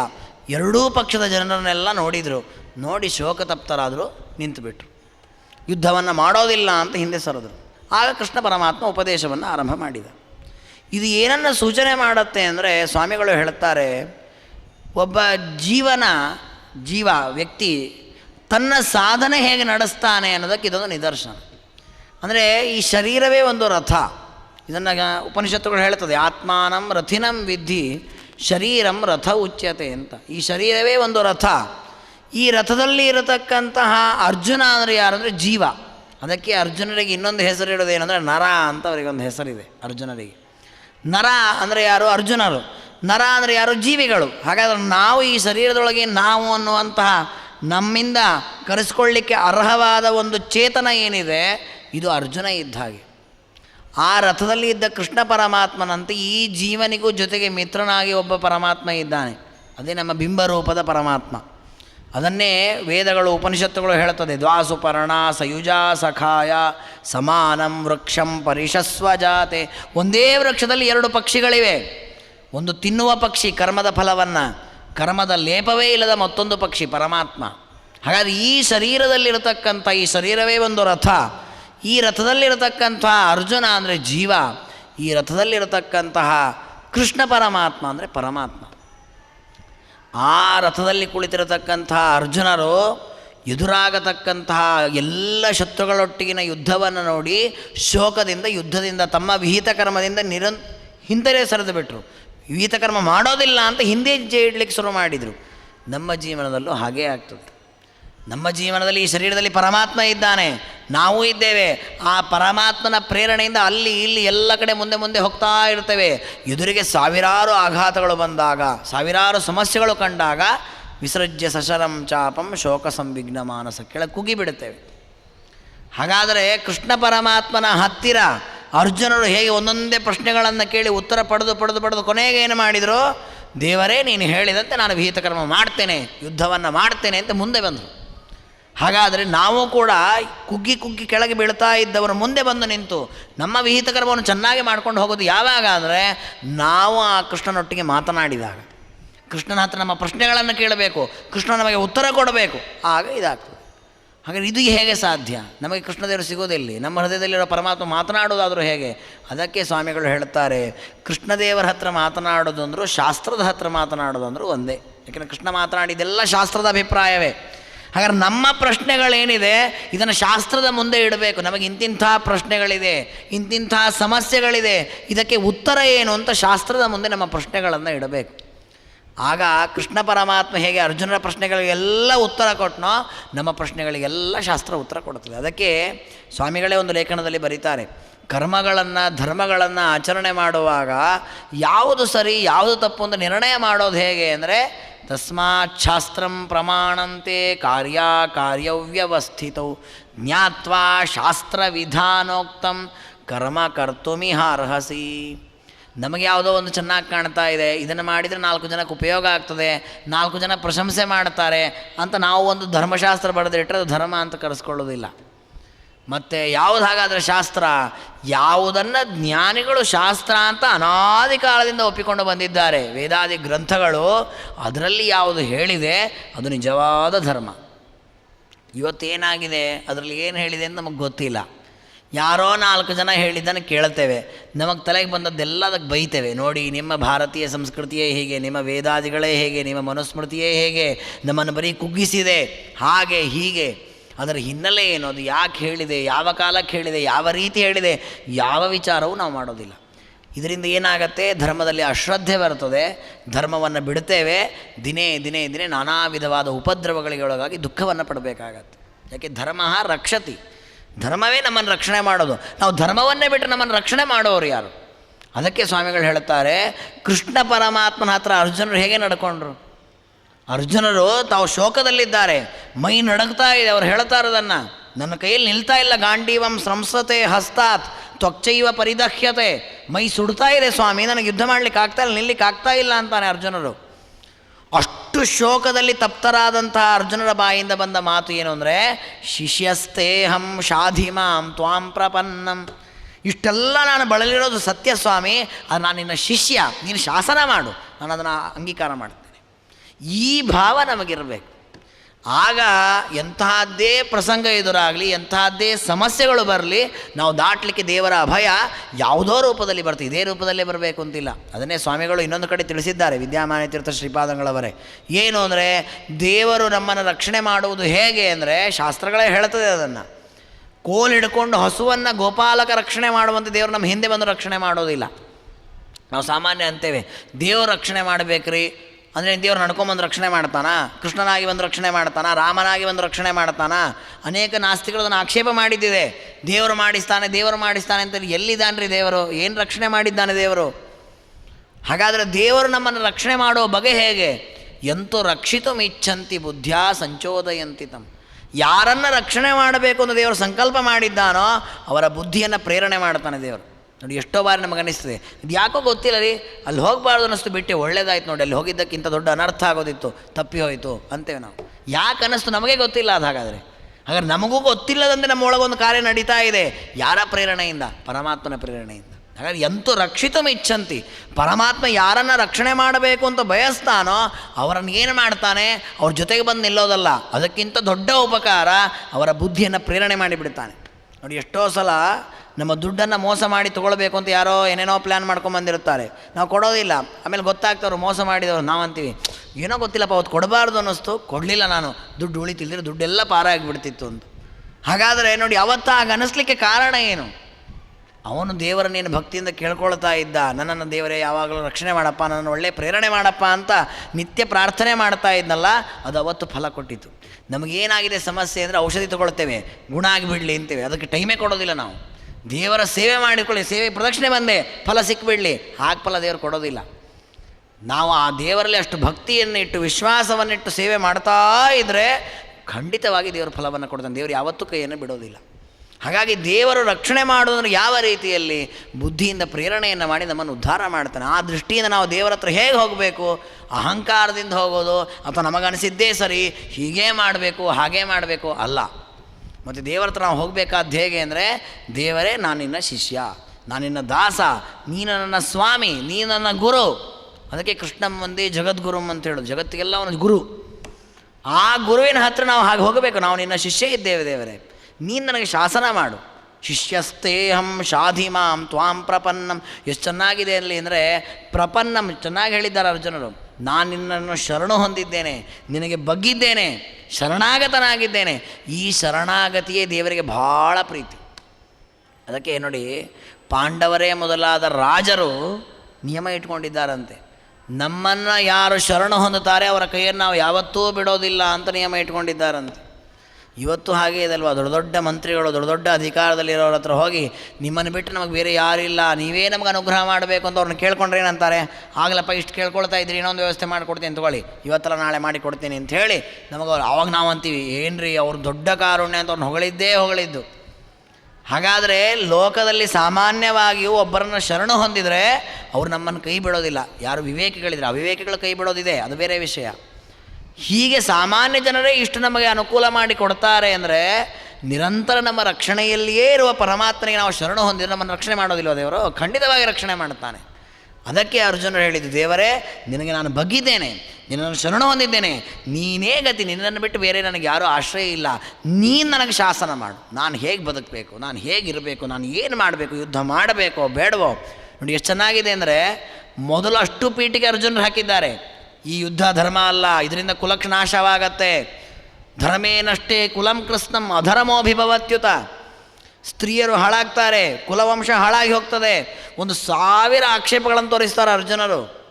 ಎರಡೂ ಪಕ್ಷದ ಜನರನ್ನೆಲ್ಲ ನೋಡಿದರು. ನೋಡಿ ಶೋಕತಪ್ತರಾದರು, ನಿಂತುಬಿಟ್ರು. ಯುದ್ಧವನ್ನು ಮಾಡೋದಿಲ್ಲ ಅಂತ ಹಿಂದೆ ಸರಿದ್ರು. ಆಗ ಕೃಷ್ಣ ಪರಮಾತ್ಮ ಉಪದೇಶವನ್ನು ಆರಂಭ ಮಾಡಿದ. ಇದು ಏನನ್ನು ಸೂಚನೆ ಮಾಡುತ್ತೆ ಅಂದರೆ ಸ್ವಾಮಿಗಳು ಹೇಳುತ್ತಾರೆ, ಒಬ್ಬ ಜೀವನ, ಜೀವ, ವ್ಯಕ್ತಿ ತನ್ನ ಸಾಧನೆ ಹೇಗೆ ನಡೆಸ್ತಾನೆ ಅನ್ನೋದಕ್ಕೆ ಇದೊಂದು ನಿದರ್ಶನ. ಅಂದರೆ ಈ ಶರೀರವೇ ಒಂದು ರಥ. ಇದನ್ನು ಉಪನಿಷತ್ತುಗಳು ಹೇಳ್ತದೆ, ಆತ್ಮಾನಂ ರಥಿನಂ ವಿದ್ಧಿ. ಶರೀರಂ ರಥ ಉಚ್ಯತೆ ಅಂತ. ಈ ಶರೀರವೇ ಒಂದು ರಥ. ಈ ರಥದಲ್ಲಿ ಇರತಕ್ಕಂತಹ ಅರ್ಜುನ ಅಂದರೆ ಯಾರಂದರೆ ಜೀವ. ಅದಕ್ಕೆ ಅರ್ಜುನರಿಗೆ ಇನ್ನೊಂದು ಹೆಸರು ಇಡೋದು ಏನಂದರೆ ನರ ಅಂತ ಅವರಿಗೊಂದು ಹೆಸರಿದೆ ಅರ್ಜುನರಿಗೆ. ನರ ಅಂದರೆ ಯಾರು? ಅರ್ಜುನರು. ನರ ಅಂದರೆ ಯಾರು? ಜೀವಿಗಳು. ಹಾಗಾದ್ರೆ ನಾವು ಈ ಶರೀರದೊಳಗೆ ನಾವು ಅನ್ನುವಂತಹ ನಮ್ಮಿಂದ ಕರೆಸ್ಕೊಳ್ಳಿಕ್ಕೆ ಅರ್ಹವಾದ ಒಂದು ಚೇತನ ಏನಿದೆ, ಇದು ಅರ್ಜುನ ಇದ್ದ ಹಾಗೆ. ಆ ರಥದಲ್ಲಿ ಇದ್ದ ಕೃಷ್ಣ ಪರಮಾತ್ಮನಂತೆ ಈ ಜೀವನಿಗೂ ಜೊತೆಗೆ ಮಿತ್ರನಾಗಿ ಒಬ್ಬ ಪರಮಾತ್ಮ ಇದ್ದಾನೆ. ಅದೇ ನಮ್ಮ ಬಿಂಬರೂಪದ ಪರಮಾತ್ಮ. ಅದನ್ನೇ ವೇದಗಳು, ಉಪನಿಷತ್ತುಗಳು ಹೇಳುತ್ತದೆ. ದ್ವಾಸುಪರ್ಣ, ಸಯುಜಾ, ಸಖಾಯ, ಸಮಾನಂ ವೃಕ್ಷಂ ಪರಿಶಸ್ವ ಜಾತೆ ಒಂದೇ ವೃಕ್ಷದಲ್ಲಿ ಎರಡು ಪಕ್ಷಿಗಳಿವೆ. ಒಂದು ತಿನ್ನುವ ಪಕ್ಷಿ, ಕರ್ಮದ ಫಲವನ್ನು. ಕರ್ಮದ ಲೇಪವೇ ಇಲ್ಲದ ಮತ್ತೊಂದು ಪಕ್ಷಿ, ಪರಮಾತ್ಮ. ಹಾಗಾದರೆ ಈ ಶರೀರದಲ್ಲಿರತಕ್ಕಂಥ ಈ ಶರೀರವೇ ಒಂದು ರಥ. ಈ ರಥದಲ್ಲಿರತಕ್ಕಂತಹ ಅರ್ಜುನ ಅಂದರೆ ಜೀವ, ಈ ರಥದಲ್ಲಿರತಕ್ಕಂತಹ ಕೃಷ್ಣ ಪರಮಾತ್ಮ ಅಂದರೆ ಪರಮಾತ್ಮ. ಆ ರಥದಲ್ಲಿ ಕುಳಿತಿರತಕ್ಕಂತಹ ಅರ್ಜುನರು ಎದುರಾಗತಕ್ಕಂತಹ ಎಲ್ಲ ಶತ್ರುಗಳೊಟ್ಟಿಗಿನ ಯುದ್ಧವನ್ನು ನೋಡಿ ಶೋಕದಿಂದ, ಯುದ್ಧದಿಂದ, ತಮ್ಮ ವಿಹಿತ ಕರ್ಮದಿಂದ ನಿರಂ ಹಿಂದೆ ಸರಿದು ಬಿಟ್ಟರು ವಿಹಿತ ಕರ್ಮ ಮಾಡೋದಿಲ್ಲ ಅಂತ ಹಿಂದೆ ಹೆಜ್ಜೆ ಇಡ್ಲಿಕ್ಕೆ ಶುರು ಮಾಡಿದರು. ನಮ್ಮ ಜೀವನದಲ್ಲೂ ಹಾಗೇ ಆಗ್ತದೆ ನಮ್ಮ ಜೀವನದಲ್ಲಿ ಈ ಶರೀರದಲ್ಲಿ ಪರಮಾತ್ಮ ಇದ್ದಾನೆ, ನಾವು ಇದ್ದೇವೆ. ಆ ಪರಮಾತ್ಮನ ಪ್ರೇರಣೆಯಿಂದ ಅಲ್ಲಿ ಇಲ್ಲಿ ಎಲ್ಲ ಕಡೆ ಮುಂದೆ ಮುಂದೆ ಹೋಗ್ತಾ ಇರ್ತೇವೆ. ಎದುರಿಗೆ ಸಾವಿರಾರು ಆಘಾತಗಳು ಬಂದಾಗ, ಸಾವಿರಾರು ಸಮಸ್ಯೆಗಳು ಕಂಡಾಗ ವಿಸರ್ಜ್ಯ ಸಶರಂ ಚಾಪಂ ಶೋಕ ಸಂವಿಘ್ನ ಮಾನಸ ಕೆಳ ಕುಗಿಬಿಡುತ್ತೇವೆ ಹಾಗಾದರೆ ಕೃಷ್ಣ ಪರಮಾತ್ಮನ ಹತ್ತಿರ ಅರ್ಜುನರು ಹೇಗೆ ಒಂದೊಂದೇ ಪ್ರಶ್ನೆಗಳನ್ನು ಕೇಳಿ ಉತ್ತರ ಪಡೆದು ಪಡೆದು ಪಡೆದು ಕೊನೆಗೆ ಏನು ಮಾಡಿದರು, ದೇವರೇ ನೀನು ಹೇಳಿದಂತೆ ನಾನು ವಿಹಿತ ಕರ್ಮ ಮಾಡ್ತೇನೆ, ಯುದ್ಧವನ್ನು ಮಾಡ್ತೇನೆ ಅಂತ ಮುಂದೆ ಬಂದರು. ಹಾಗಾದರೆ ನಾವು ಕೂಡ ಕುಗ್ಗಿ ಕುಗ್ಗಿ ಕೆಳಗೆ ಬೀಳ್ತಾ ಇದ್ದವರು ಮುಂದೆ ಬಂದು ನಿಂತು ನಮ್ಮ ವಿಹಿತ ಕರ್ಮವನ್ನು ಚೆನ್ನಾಗಿ ಮಾಡ್ಕೊಂಡು ಹೋಗೋದು ಯಾವಾಗ ಅಂದರೆ ನಾವು ಆ ಕೃಷ್ಣನೊಟ್ಟಿಗೆ ಮಾತನಾಡಿದಾಗ. ಕೃಷ್ಣನ ಹತ್ರ ನಮ್ಮ ಪ್ರಶ್ನೆಗಳನ್ನು ಕೇಳಬೇಕು, ಕೃಷ್ಣ ನಮಗೆ ಉತ್ತರ ಕೊಡಬೇಕು, ಆಗ ಇದಾಗ್ತದೆ. ಹಾಗಾದರೆ ಇದು ಹೇಗೆ ಸಾಧ್ಯ? ನಮಗೆ ಕೃಷ್ಣದೇವರು ಸಿಗೋದೆಲ್ಲಿ, ನಮ್ಮ ಹೃದಯದಲ್ಲಿರೋ ಪರಮಾತ್ಮ ಮಾತನಾಡೋದಾದರೂ ಹೇಗೆ? ಅದಕ್ಕೆ ಸ್ವಾಮಿಗಳು ಹೇಳ್ತಾರೆ, ಕೃಷ್ಣದೇವರ ಹತ್ರ ಮಾತನಾಡೋದು ಅಂದರೂ ಶಾಸ್ತ್ರದ ಹತ್ರ ಮಾತನಾಡೋದು ಅಂದರೂ ಒಂದೇ. ಯಾಕೆಂದರೆ ಕೃಷ್ಣ ಮಾತನಾಡಿದೆಲ್ಲ ಶಾಸ್ತ್ರದ ಅಭಿಪ್ರಾಯವೇ. ಹಾಗಾದ್ರೆ ನಮ್ಮ ಪ್ರಶ್ನೆಗಳೇನಿದೆ, ಇದನ್ನು ಶಾಸ್ತ್ರದ ಮುಂದೆ ಇಡಬೇಕು. ನಮಗೆ ಇಂತಿಂಥ ಪ್ರಶ್ನೆಗಳಿದೆ, ಇಂತಿಂಥ ಸಮಸ್ಯೆಗಳಿದೆ, ಇದಕ್ಕೆ ಉತ್ತರ ಏನು ಅಂತ ಶಾಸ್ತ್ರದ ಮುಂದೆ ನಮ್ಮ ಪ್ರಶ್ನೆಗಳನ್ನು ಇಡಬೇಕು. ಆಗ ಕೃಷ್ಣ ಪರಮಾತ್ಮ ಹೇಗೆ ಅರ್ಜುನರ ಪ್ರಶ್ನೆಗಳಿಗೆಲ್ಲ ಉತ್ತರ ಕೊಟ್ಟನೋ ನಮ್ಮ ಪ್ರಶ್ನೆಗಳಿಗೆಲ್ಲ ಶಾಸ್ತ್ರ ಉತ್ತರ ಕೊಡುತ್ತದೆ. ಅದಕ್ಕೆ ಸ್ವಾಮಿಗಳೇ ಒಂದು ಲೇಖನದಲ್ಲಿ ಬರೀತಾರೆ, ಕರ್ಮಗಳನ್ನು, ಧರ್ಮಗಳನ್ನು ಆಚರಣೆ ಮಾಡುವಾಗ, ಯಾವುದು ಸರಿ, ಯಾವುದು ತಪ್ಪು ಅಂತ ನಿರ್ಣಯ ಮಾಡೋದು ಹೇಗೆ? ಅಂದರೆ ತಸ್ಮಾತ್ ಶಾಸ್ತ್ರಂ ಪ್ರಮಾಣಂತೆ ಕಾರ್ಯ ಕಾರ್ಯವ್ಯವಸ್ಥಿತೌ ಜ್ಞಾತ್ವಾ ಶಾಸ್ತ್ರ ವಿಧಾನೋಕ್ತಂ ಕರ್ಮ ಕರ್ತುಮಿಹ ಅರ್ಹಸಿ ನಮಗೆ ಯಾವುದೋ ಒಂದು ಚೆನ್ನಾಗಿ ಕಾಣ್ತಾ ಇದೆ. ಇದನ್ನು ಮಾಡಿದರೆ ನಾಲ್ಕು ಜನಕ್ಕೆ ಉಪಯೋಗ ಆಗ್ತದೆ. ನಾಲ್ಕು ಜನ ಪ್ರಶಂಸೆ ಮಾಡ್ತಾರೆ ಅಂತ ನಾವು ಒಂದು ಧರ್ಮಶಾಸ್ತ್ರ ಬರೆದಿಟ್ಟರೆ ಅದು ಧರ್ಮ ಅಂತ ಕರೆಸ್ಕೊಳ್ಳೋದಿಲ್ಲ. ಮತ್ತು ಯಾವುದು ಹಾಗಾದರೆ ಶಾಸ್ತ್ರ? ಯಾವುದನ್ನು ಜ್ಞಾನಿಗಳು ಶಾಸ್ತ್ರ ಅಂತ ಅನಾದಿ ಕಾಲದಿಂದ ಒಪ್ಪಿಕೊಂಡು ಬಂದಿದ್ದಾರೆ. ವೇದಾದಿ ಗ್ರಂಥಗಳು ಅದರಲ್ಲಿ ಯಾವುದು ಹೇಳಿದೆ, ಅದು ನಿಜವಾದ ಧರ್ಮ. ಇವತ್ತೇನಾಗಿದೆ, ಅದರಲ್ಲಿ ಏನು ಹೇಳಿದೆ ಅಂತ ನಮಗೆ ಗೊತ್ತಿಲ್ಲ. ಯಾರೋ ನಾಲ್ಕು ಜನ ಹೇಳಿದ್ದನ್ನು ಕೇಳ್ತೇವೆ. ನಮಗೆ ತಲೆಗೆ ಬಂದದ್ದೆಲ್ಲ ಅದಕ್ಕೆ ಬೈತೇವೆ. ನೋಡಿ, ನಿಮ್ಮ ಭಾರತೀಯ ಸಂಸ್ಕೃತಿಯೇ ಹೀಗೆ, ನಿಮ್ಮ ವೇದಾದಿಗಳೇ ಹೇಗೆ, ನಿಮ್ಮ ಮನುಸ್ಮೃತಿಯೇ ಹೇಗೆ ನಮ್ಮನ್ನು ಬರೀ ಕುಗ್ಗಿಸಿದೆ. ಹಾಗೆ, ಹೀಗೆ. ಅದರ ಹಿನ್ನೆಲೆ ಏನು? ಅದು ಯಾಕೆ ಹೇಳಿದೆ? ಯಾವ ಕಾಲಕ್ಕೆ ಹೇಳಿದೆ ಯಾವ ರೀತಿ ಹೇಳಿದೆ? ಯಾವ ವಿಚಾರವೂ ನಾವು ಮಾಡೋದಿಲ್ಲ. ಇದರಿಂದ ಏನಾಗತ್ತೆ? ಧರ್ಮದಲ್ಲಿ ಅಶ್ರದ್ಧೆ ಬರ್ತದೆ ಧರ್ಮವನ್ನು ಬಿಡ್ತೇವೆ ದಿನೇ ದಿನೇ ದಿನೇ ನಾನಾ ವಿಧವಾದ ಉಪದ್ರವಗಳಿಗೆ ಒಳಗಾಗಿ ದುಃಖವನ್ನು ಪಡಬೇಕಾಗತ್ತೆ. ಯಾಕೆ? ಧರ್ಮ ರಕ್ಷತಿ. ಧರ್ಮವೇ ನಮ್ಮನ್ನು ರಕ್ಷಣೆ ಮಾಡೋದು. ನಾವು ಧರ್ಮವನ್ನೇ ಬಿಟ್ಟು ನಮ್ಮನ್ನು ರಕ್ಷಣೆ ಮಾಡೋರು ಯಾರು? ಅದಕ್ಕೆ ಸ್ವಾಮಿಗಳು ಹೇಳುತ್ತಾರೆ, ಕೃಷ್ಣ ಪರಮಾತ್ಮನ ಹತ್ರ ಅರ್ಜುನರು ಹೇಗೆ ನಡ್ಕೊಂಡ್ರು? ಅರ್ಜುನರು ತಾವು ಶೋಕದಲ್ಲಿದ್ದಾರೆ. ಮೈ ನಡಗ್ತಾ ಇದೆ, ಅವ್ರು ಹೇಳ್ತಾ ಇರೋದನ್ನು. ನನ್ನ ಕೈಯಲ್ಲಿ ನಿಲ್ತಾ ಇಲ್ಲ. ಗಾಂಡೀವಂ ಸಂಸತೆ ಹಸ್ತಾತ್, ತ್ವಕ್ಚೈವ ಪರಿದಹ್ಯತೆ. ಮೈ ಸುಡ್ತಾ ಇದೆ ಸ್ವಾಮಿ, ನನಗೆ ಯುದ್ಧ ಮಾಡಲಿಕ್ಕೆ ಆಗ್ತಾ ಇಲ್ಲ, ನಿಲ್ಲಿಕ್ಕೆ ಆಗ್ತಾ ಇಲ್ಲ ಅಂತಾನೆ ಅರ್ಜುನರು. ಅಷ್ಟು ಶೋಕದಲ್ಲಿ ತಪ್ತರಾದಂತಹ ಅರ್ಜುನರ ಬಾಯಿಂದ ಬಂದ ಮಾತು ಏನು ಅಂದರೆ, ಶಿಷ್ಯಸ್ತೇಹಂ ಶಾಧಿಮಾಂ ತ್ವಾಂ ಪ್ರಪನ್ನಂ. ಇಷ್ಟೆಲ್ಲ ನಾನು ಬಳಲಿರೋದು ಸತ್ಯ ಸ್ವಾಮಿ, ಅದು ನಾನು ನಿನ್ನ ಶಿಷ್ಯ, ನೀನು ಶಾಸನ ಮಾಡು, ನಾನು ಅದನ್ನು ಅಂಗೀಕಾರ ಮಾಡ್ತೇನೆ. ಈ ಭಾವ ನಮಗಿರಬೇಕು. ಆಗ ಎಂತಹದ್ದೇ ಪ್ರಸಂಗ ಎದುರಾಗಲಿ, ಎಂತಹದ್ದೇ ಸಮಸ್ಯೆಗಳು ಬರಲಿ, ನಾವು ದಾಟಲಿಕ್ಕೆ ದೇವರ ಅಭಯ ಯಾವುದೋ ರೂಪದಲ್ಲಿ ಬರ್ತದೆ ಇದೇ ರೂಪದಲ್ಲೇ ಬರಬೇಕು ಅಂತಿಲ್ಲ. ಅದನ್ನೇ ಸ್ವಾಮಿಗಳು ಇನ್ನೊಂದು ಕಡೆ ತಿಳಿಸಿದ್ದಾರೆ ವಿದ್ಯಾಮಾನ ತೀರ್ಥ ಶ್ರೀಪಾದಂಗಳವರೇ. ಏನು ಅಂದರೆ, ದೇವರು ನಮ್ಮನ್ನು ರಕ್ಷಣೆ ಮಾಡುವುದು ಹೇಗೆ ಅಂದರೆ, ಶಾಸ್ತ್ರಗಳೇ ಹೇಳ್ತದೆ ಅದನ್ನು. ಕೋಲ್ ಹಿಡ್ಕೊಂಡು ಹಸುವನ್ನು ಗೋಪಾಲಕ ರಕ್ಷಣೆ ಮಾಡುವಂತೆ ದೇವರು ನಮ್ಮ ಹಿಂದೆ ಬಂದು ರಕ್ಷಣೆ ಮಾಡೋದಿಲ್ಲ. ನಾವು ಸಾಮಾನ್ಯ ಅಂತೇವೆ, ದೇವರು ರಕ್ಷಣೆ ಮಾಡಬೇಕ್ರಿ ಅಂದರೆ ದೇವ್ರು ನಡ್ಕೊಂಬಂದು ರಕ್ಷಣೆ ಮಾಡ್ತಾನ, ಕೃಷ್ಣನಾಗಿ ಬಂದು ರಕ್ಷಣೆ ಮಾಡ್ತಾನ, ರಾಮನಾಗಿ ಬಂದು ರಕ್ಷಣೆ ಮಾಡ್ತಾನ, ಅನೇಕ ನಾಸ್ತಿಗಳು ಅದನ್ನು ಆಕ್ಷೇಪ ಮಾಡಿದ್ದಿದೆ. ದೇವರು ಮಾಡಿಸ್ತಾನೆ ದೇವರು ಮಾಡಿಸ್ತಾನೆ ಅಂತ ಎಲ್ಲಿದ್ದಾನ್ರಿ ದೇವರು? ಏನು ರಕ್ಷಣೆ ಮಾಡಿದ್ದಾನೆ ದೇವರು? ಹಾಗಾದರೆ ದೇವರು ನಮ್ಮನ್ನು ರಕ್ಷಣೆ ಮಾಡೋ ಬಗೆ ಹೇಗೆ? ಎಂತೂ ರಕ್ಷಿತು ಇಚ್ಛಂತಿ ಬುದ್ಧ್ಯಾ ಸಂಚೋದಯಂತಿ ತಮ್ಮ ಯಾರನ್ನು ರಕ್ಷಣೆ ಮಾಡಬೇಕು ಅಂತ ದೇವರು ಸಂಕಲ್ಪ ಮಾಡಿದ್ದಾನೋ ಅವರ ಬುದ್ಧಿಯನ್ನು ಪ್ರೇರಣೆ ಮಾಡ್ತಾನೆ ದೇವರು. ನೋಡಿ, ಎಷ್ಟೋ ಬಾರಿ ನಮಗೆ ಅನ್ನಿಸ್ತದೆ ಇದು ಯಾಕೋ ಗೊತ್ತಿಲ್ಲ ರೀ, ಅಲ್ಲಿ ಹೋಗಬಾರ್ದು ಅನ್ನಿಸ್ತು, ಬಿಟ್ಟೆ ಒಳ್ಳೇದಾಯ್ತು ನೋಡಿ, ಅಲ್ಲಿ ಹೋಗಿದ್ದಕ್ಕಿಂತ ದೊಡ್ಡ ಅನರ್ಥ ಆಗೋದಿತ್ತು, ತಪ್ಪಿ ಹೋಯಿತು, ಅಂತೇವೆ ನಾವು. ಯಾಕೆ ಅನ್ನಿಸ್ತು, ನಮಗೆ ಗೊತ್ತಿಲ್ಲ ಅದು ಹಾಗಾದರೆ ಹಾಗಾದ್ರೆ ನಮಗೂ ಗೊತ್ತಿಲ್ಲದಂತೆ ನಮ್ಮ ಒಳಗೊಂದು ಕಾರ್ಯ ನಡೀತಾ ಇದೆ. ಯಾರ ಪ್ರೇರಣೆಯಿಂದ? ಪರಮಾತ್ಮನ ಪ್ರೇರಣೆಯಿಂದ. ಹಾಗಾದ್ರೆ ಎಂತೂ ರಕ್ಷಿತಮ ಇಚ್ಛಂತಿ. ಪರಮಾತ್ಮ ಯಾರನ್ನು ರಕ್ಷಣೆ ಮಾಡಬೇಕು ಅಂತ ಬಯಸ್ತಾನೋ, ಅವರನ್ನು ಏನು ಮಾಡ್ತಾನೆ? ಅವ್ರ ಜೊತೆಗೆ ಬಂದು ನಿಲ್ಲೋದಲ್ಲ. ಅದಕ್ಕಿಂತ ದೊಡ್ಡ ಉಪಕಾರ ಅವರ ಬುದ್ಧಿಯನ್ನು ಪ್ರೇರಣೆ ಮಾಡಿಬಿಡ್ತಾನೆ. ನೋಡಿ, ಎಷ್ಟೋ ಸಲ ನಮ್ಮ ದುಡ್ಡನ್ನು ಮೋಸ ಮಾಡಿ ತೊಗೊಳ್ಬೇಕು ಅಂತ ಯಾರೋ ಏನೇನೋ ಪ್ಲ್ಯಾನ್ ಮಾಡ್ಕೊಂಬಂದಿರುತ್ತಾರೆ ನಾವು ಕೊಡೋದಿಲ್ಲ. ಆಮೇಲೆ ಗೊತ್ತಾಗ್ತವ್ರು ಮೋಸ ಮಾಡಿದವರು ನಾವು ಅಂತೀವಿ ಏನೋ ಗೊತ್ತಿಲ್ಲಪ್ಪ, ಅವತ್ತು ಕೊಡಬಾರ್ದು ಅನ್ನಿಸ್ತು. ಕೊಡಲಿಲ್ಲ ನಾನು. ದುಡ್ಡು ಉಳಿತಿಲ್ದಿರ ದುಡ್ಡೆಲ್ಲ ಪಾರಾಗಿಬಿಡ್ತಿತ್ತು ಅಂತ. ಹಾಗಾದರೆ ನೋಡಿ, ಅವತ್ತು ಆಗ ಅನಿಸ್ಲಿಕ್ಕೆ ಕಾರಣ ಏನು? ಅವನು ದೇವರನ್ನೇನು ಭಕ್ತಿಯಿಂದ ಕೇಳ್ಕೊಳ್ತಾ ಇದ್ದ. ನನ್ನನ್ನು ದೇವರೇ, ಯಾವಾಗಲೂ ರಕ್ಷಣೆ ಮಾಡಪ್ಪ, ನನ್ನನ್ನು ಒಳ್ಳೆ ಪ್ರೇರಣೆ ಮಾಡಪ್ಪ ಅಂತ ನಿತ್ಯ ಪ್ರಾರ್ಥನೆ ಮಾಡ್ತಾ ಇದ್ನಲ್ಲ, ಅದು ಅವತ್ತು ಫಲ ಕೊಟ್ಟಿತ್ತು ನಮಗೇನಾಗಿದೆ ಸಮಸ್ಯೆ ಅಂದರೆ ಔಷಧಿ ತೊಗೊಳ್ತೇವೆ. ಗುಣ ಆಗಿಬಿಡಲಿ ಅಂತೇವೆ. ಅದಕ್ಕೆ ಟೈಮೇ ಕೊಡೋದಿಲ್ಲ ನಾವು. ದೇವರ ಸೇವೆ ಮಾಡಿಕೊಳ್ಳಿ, ಸೇವೆ ಪ್ರದಕ್ಷಿಣೆ ಬಂದೆ, ಫಲ ಸಿಕ್ಬಿಡಲಿ. ಹಾಗೆ ಫಲ ದೇವರು ಕೊಡೋದಿಲ್ಲ. ನಾವು ಆ ದೇವರಲ್ಲಿ ಅಷ್ಟು ಭಕ್ತಿಯನ್ನು ಇಟ್ಟು ವಿಶ್ವಾಸವನ್ನಿಟ್ಟು ಸೇವೆ ಮಾಡ್ತಾ ಇದ್ದರೆ ಖಂಡಿತವಾಗಿ ದೇವರು ಫಲವನ್ನು ಕೊಡ್ತಾನೆ. ದೇವರು ಯಾವತ್ತೂ ಕೈಯನ್ನು ಬಿಡೋದಿಲ್ಲ. ಹಾಗಾಗಿ ದೇವರು ರಕ್ಷಣೆ ಮಾಡೋದನ್ನು ಯಾವ ರೀತಿಯಲ್ಲಿ ಬುದ್ಧಿಯಿಂದ ಪ್ರೇರಣೆಯನ್ನು ಮಾಡಿ ನಮ್ಮನ್ನು ಉದ್ಧಾರ ಮಾಡ್ತಾನೆ. ಆ ದೃಷ್ಟಿಯಿಂದ ನಾವು ದೇವರ ಹತ್ರ ಹೇಗೆ ಹೋಗಬೇಕು? ಅಹಂಕಾರದಿಂದ ಹೋಗೋದು ಅಥವಾ ನಮಗನಿಸಿದ್ದೇ ಸರಿ, ಹೀಗೇ ಮಾಡಬೇಕು, ಹಾಗೇ ಮಾಡಬೇಕು ಅಲ್ಲ. ಮತ್ತು ದೇವರ ಹತ್ರ ನಾವು ಹೋಗಬೇಕಾದ್ದು ಹೇಗೆ ಅಂದರೆ, ದೇವರೇ, ನಾನು ನಿನ್ನ ಶಿಷ್ಯ, ನಾನು ನಿನ್ನ ದಾಸ ನೀನು ನನ್ನ ಸ್ವಾಮಿ ನೀನು ನನ್ನ ಗುರು. ಅದಕ್ಕೆ ಕೃಷ್ಣ ಮಂದಿ ಜಗದ್ಗುರುಂ ಅಂತ ಹೇಳೋದು, ಜಗತ್ತಿಗೆಲ್ಲ ಅವನ ಗುರು. ಆ ಗುರುವಿನ ಹತ್ರ ನಾವು ಹಾಗೆ ಹೋಗಬೇಕು, ನಾವು ನಿನ್ನ ಶಿಷ್ಯ ಇದ್ದೇವೆ ದೇವರೇ. ನೀನು ನನಗೆ ಶಾಸನ ಮಾಡು. ಶಿಷ್ಯಸ್ತೇಹಂ ಶಾಧಿಮಾಂ ತ್ವಾಂ ಪ್ರಪನ್ನಂ. ಎಷ್ಟು ಚೆನ್ನಾಗಿದೆ ಅಲ್ಲಿ ಅಂದರೆ, ಪ್ರಪನ್ನಂ, ಚೆನ್ನಾಗಿ ಹೇಳಿದ್ದಾರೆ ಅರ್ಜುನರು. ನಾನು ನಿನ್ನನ್ನು ಶರಣು ಹೊಂದಿದ್ದೇನೆ, ನಿನಗೆ ಬಗ್ಗಿದ್ದೇನೆ, ಶರಣಾಗತನಾಗಿದ್ದೇನೆ. ಈ ಶರಣಾಗತಿಯೇ ದೇವರಿಗೆ ಭಾಳ ಪ್ರೀತಿ. ಅದಕ್ಕೆ ನೋಡಿ, ಪಾಂಡವರೇ ಮೊದಲಾದ ರಾಜರು ನಿಯಮ ಇಟ್ಕೊಂಡಿದ್ದಾರಂತೆ. ನಮ್ಮನ್ನು ಯಾರು ಶರಣು ಹೊಂದುತ್ತಾರೆ ಅವರ ಕೈಯನ್ನು ನಾವು ಯಾವತ್ತೂ ಬಿಡೋದಿಲ್ಲ ಅಂತ ನಿಯಮ ಇಟ್ಕೊಂಡಿದ್ದಾರಂತೆ. ಇವತ್ತು ಹಾಗೆ ಇದಲ್ವಾ? ದೊಡ್ಡ ದೊಡ್ಡ ಮಂತ್ರಿಗಳು, ದೊಡ್ಡ ದೊಡ್ಡ ಅಧಿಕಾರದಲ್ಲಿರೋರ ಹತ್ರ ಹೋಗಿ ನಿಮ್ಮನ್ನು ಬಿಟ್ಟು ನಮಗೆ ಬೇರೆ ಯಾರಿಲ್ಲ ನೀವೇ ನಮಗೆ ಅನುಗ್ರಹ ಮಾಡಬೇಕು ಅಂತ ಅವ್ರನ್ನ ಕೇಳ್ಕೊಂಡ್ರೆ ಏನಂತಾರೆ? ಆಗಲಪ್ಪ, ಇಷ್ಟು ಕೇಳ್ಕೊಳ್ತಾ ಇದ್ರಿ, ಇನ್ನೊಂದು ವ್ಯವಸ್ಥೆ ಮಾಡಿಕೊಡ್ತೀನಿ ತಗೊಳ್ಳಿ ಇವತ್ತೆಲ್ಲ ನಾಳೆ ಮಾಡಿಕೊಡ್ತೀನಿ ಅಂತ ಹೇಳಿ ನಮಗೆ ಅವ್ರು ಅವಾಗ ನಾವು ಅಂತೀವಿ ಏನು ರೀ ಅವ್ರು ದೊಡ್ಡ ಕಾರುಣ್ಯ ಅಂತ ಅವ್ರನ್ನ ಹೊಗಳಿದ್ದೇ ಹೊಗಳಿದ್ದು. ಹಾಗಾದರೆ ಲೋಕದಲ್ಲಿ ಸಾಮಾನ್ಯವಾಗಿಯೂ ಒಬ್ಬರನ್ನು ಶರಣು ಹೊಂದಿದರೆ ಅವ್ರು ನಮ್ಮನ್ನು ಕೈ ಬಿಡೋದಿಲ್ಲ. ಯಾರು ವಿವೇಕಿಗಳಿದ್ರೆ, ಅವಿವೇಕಿಗಳು ಕೈ ಬಿಡೋದಿದೆ, ಅದು ಬೇರೆ ವಿಷಯ. ಹೀಗೆ ಸಾಮಾನ್ಯ ಜನರೇ ಇಷ್ಟು ನಮಗೆ ಅನುಕೂಲ ಮಾಡಿ ಕೊಡ್ತಾರೆ ಅಂದರೆ ನಿರಂತರ ನಮ್ಮ ರಕ್ಷಣೆಯಲ್ಲಿಯೇ ಇರುವ ಪರಮಾತ್ಮನಿಗೆ ನಾವು ಶರಣು ಹೊಂದಿದ್ರೆ ನಮ್ಮನ್ನು ರಕ್ಷಣೆ ಮಾಡೋದಿಲ್ಲ ದೇವರು? ಖಂಡಿತವಾಗಿ ರಕ್ಷಣೆ ಮಾಡುತ್ತಾನೆ. ಅದಕ್ಕೆ ಅರ್ಜುನರು ಹೇಳಿದ್ದು, ದೇವರೇ, ನಿನಗೆ ನಾನು ಬಗ್ಗಿದ್ದೇನೆ, ನಿನ್ನನ್ನು ಶರಣು ಹೊಂದಿದ್ದೇನೆ, ನೀನೇ ಗತಿ, ನಿನ್ನನ್ನು ಬಿಟ್ಟು ಬೇರೆ ನನಗೆ ಯಾರೂ ಆಶ್ರಯ ಇಲ್ಲ, ನೀನು ನನಗೆ ಶಾಸನ ಮಾಡು. ನಾನು ಹೇಗೆ ಬದುಕಬೇಕು, ನಾನು ಹೇಗಿರಬೇಕು ನಾನು ಏನು ಮಾಡಬೇಕು, ಯುದ್ಧ ಮಾಡಬೇಕೋ, ಬೇಡವೋ? ನೋಡಿ, ಎಷ್ಟು ಚೆನ್ನಾಗಿದೆ ಅಂದರೆ ಮೊದಲು ಅಷ್ಟು ಪೀಠಿಗೆ ಅರ್ಜುನರು ಹಾಕಿದ್ದಾರೆ. ಈ ಯುದ್ಧ ಧರ್ಮ ಅಲ್ಲ. ಇದರಿಂದ ಕುಲಕ್ಷ ನಾಶವಾಗತ್ತೆ. ಧರ್ಮೇನಷ್ಟೇ ಕುಲಂ ಕೃಷ್ಣಂ ಅಧರ್ಮೋಭಿಭವತ್ಯುತ. ಸ್ತ್ರೀಯರು ಹಾಳಾಗ್ತಾರೆ. ಕುಲವಂಶ ಹಾಳಾಗಿ ಹೋಗ್ತದೆ. ಒಂದು ಸಾವಿರ ಆಕ್ಷೇಪಗಳನ್ನು ತೋರಿಸ್ತಾರೆ ಅರ್ಜುನರು.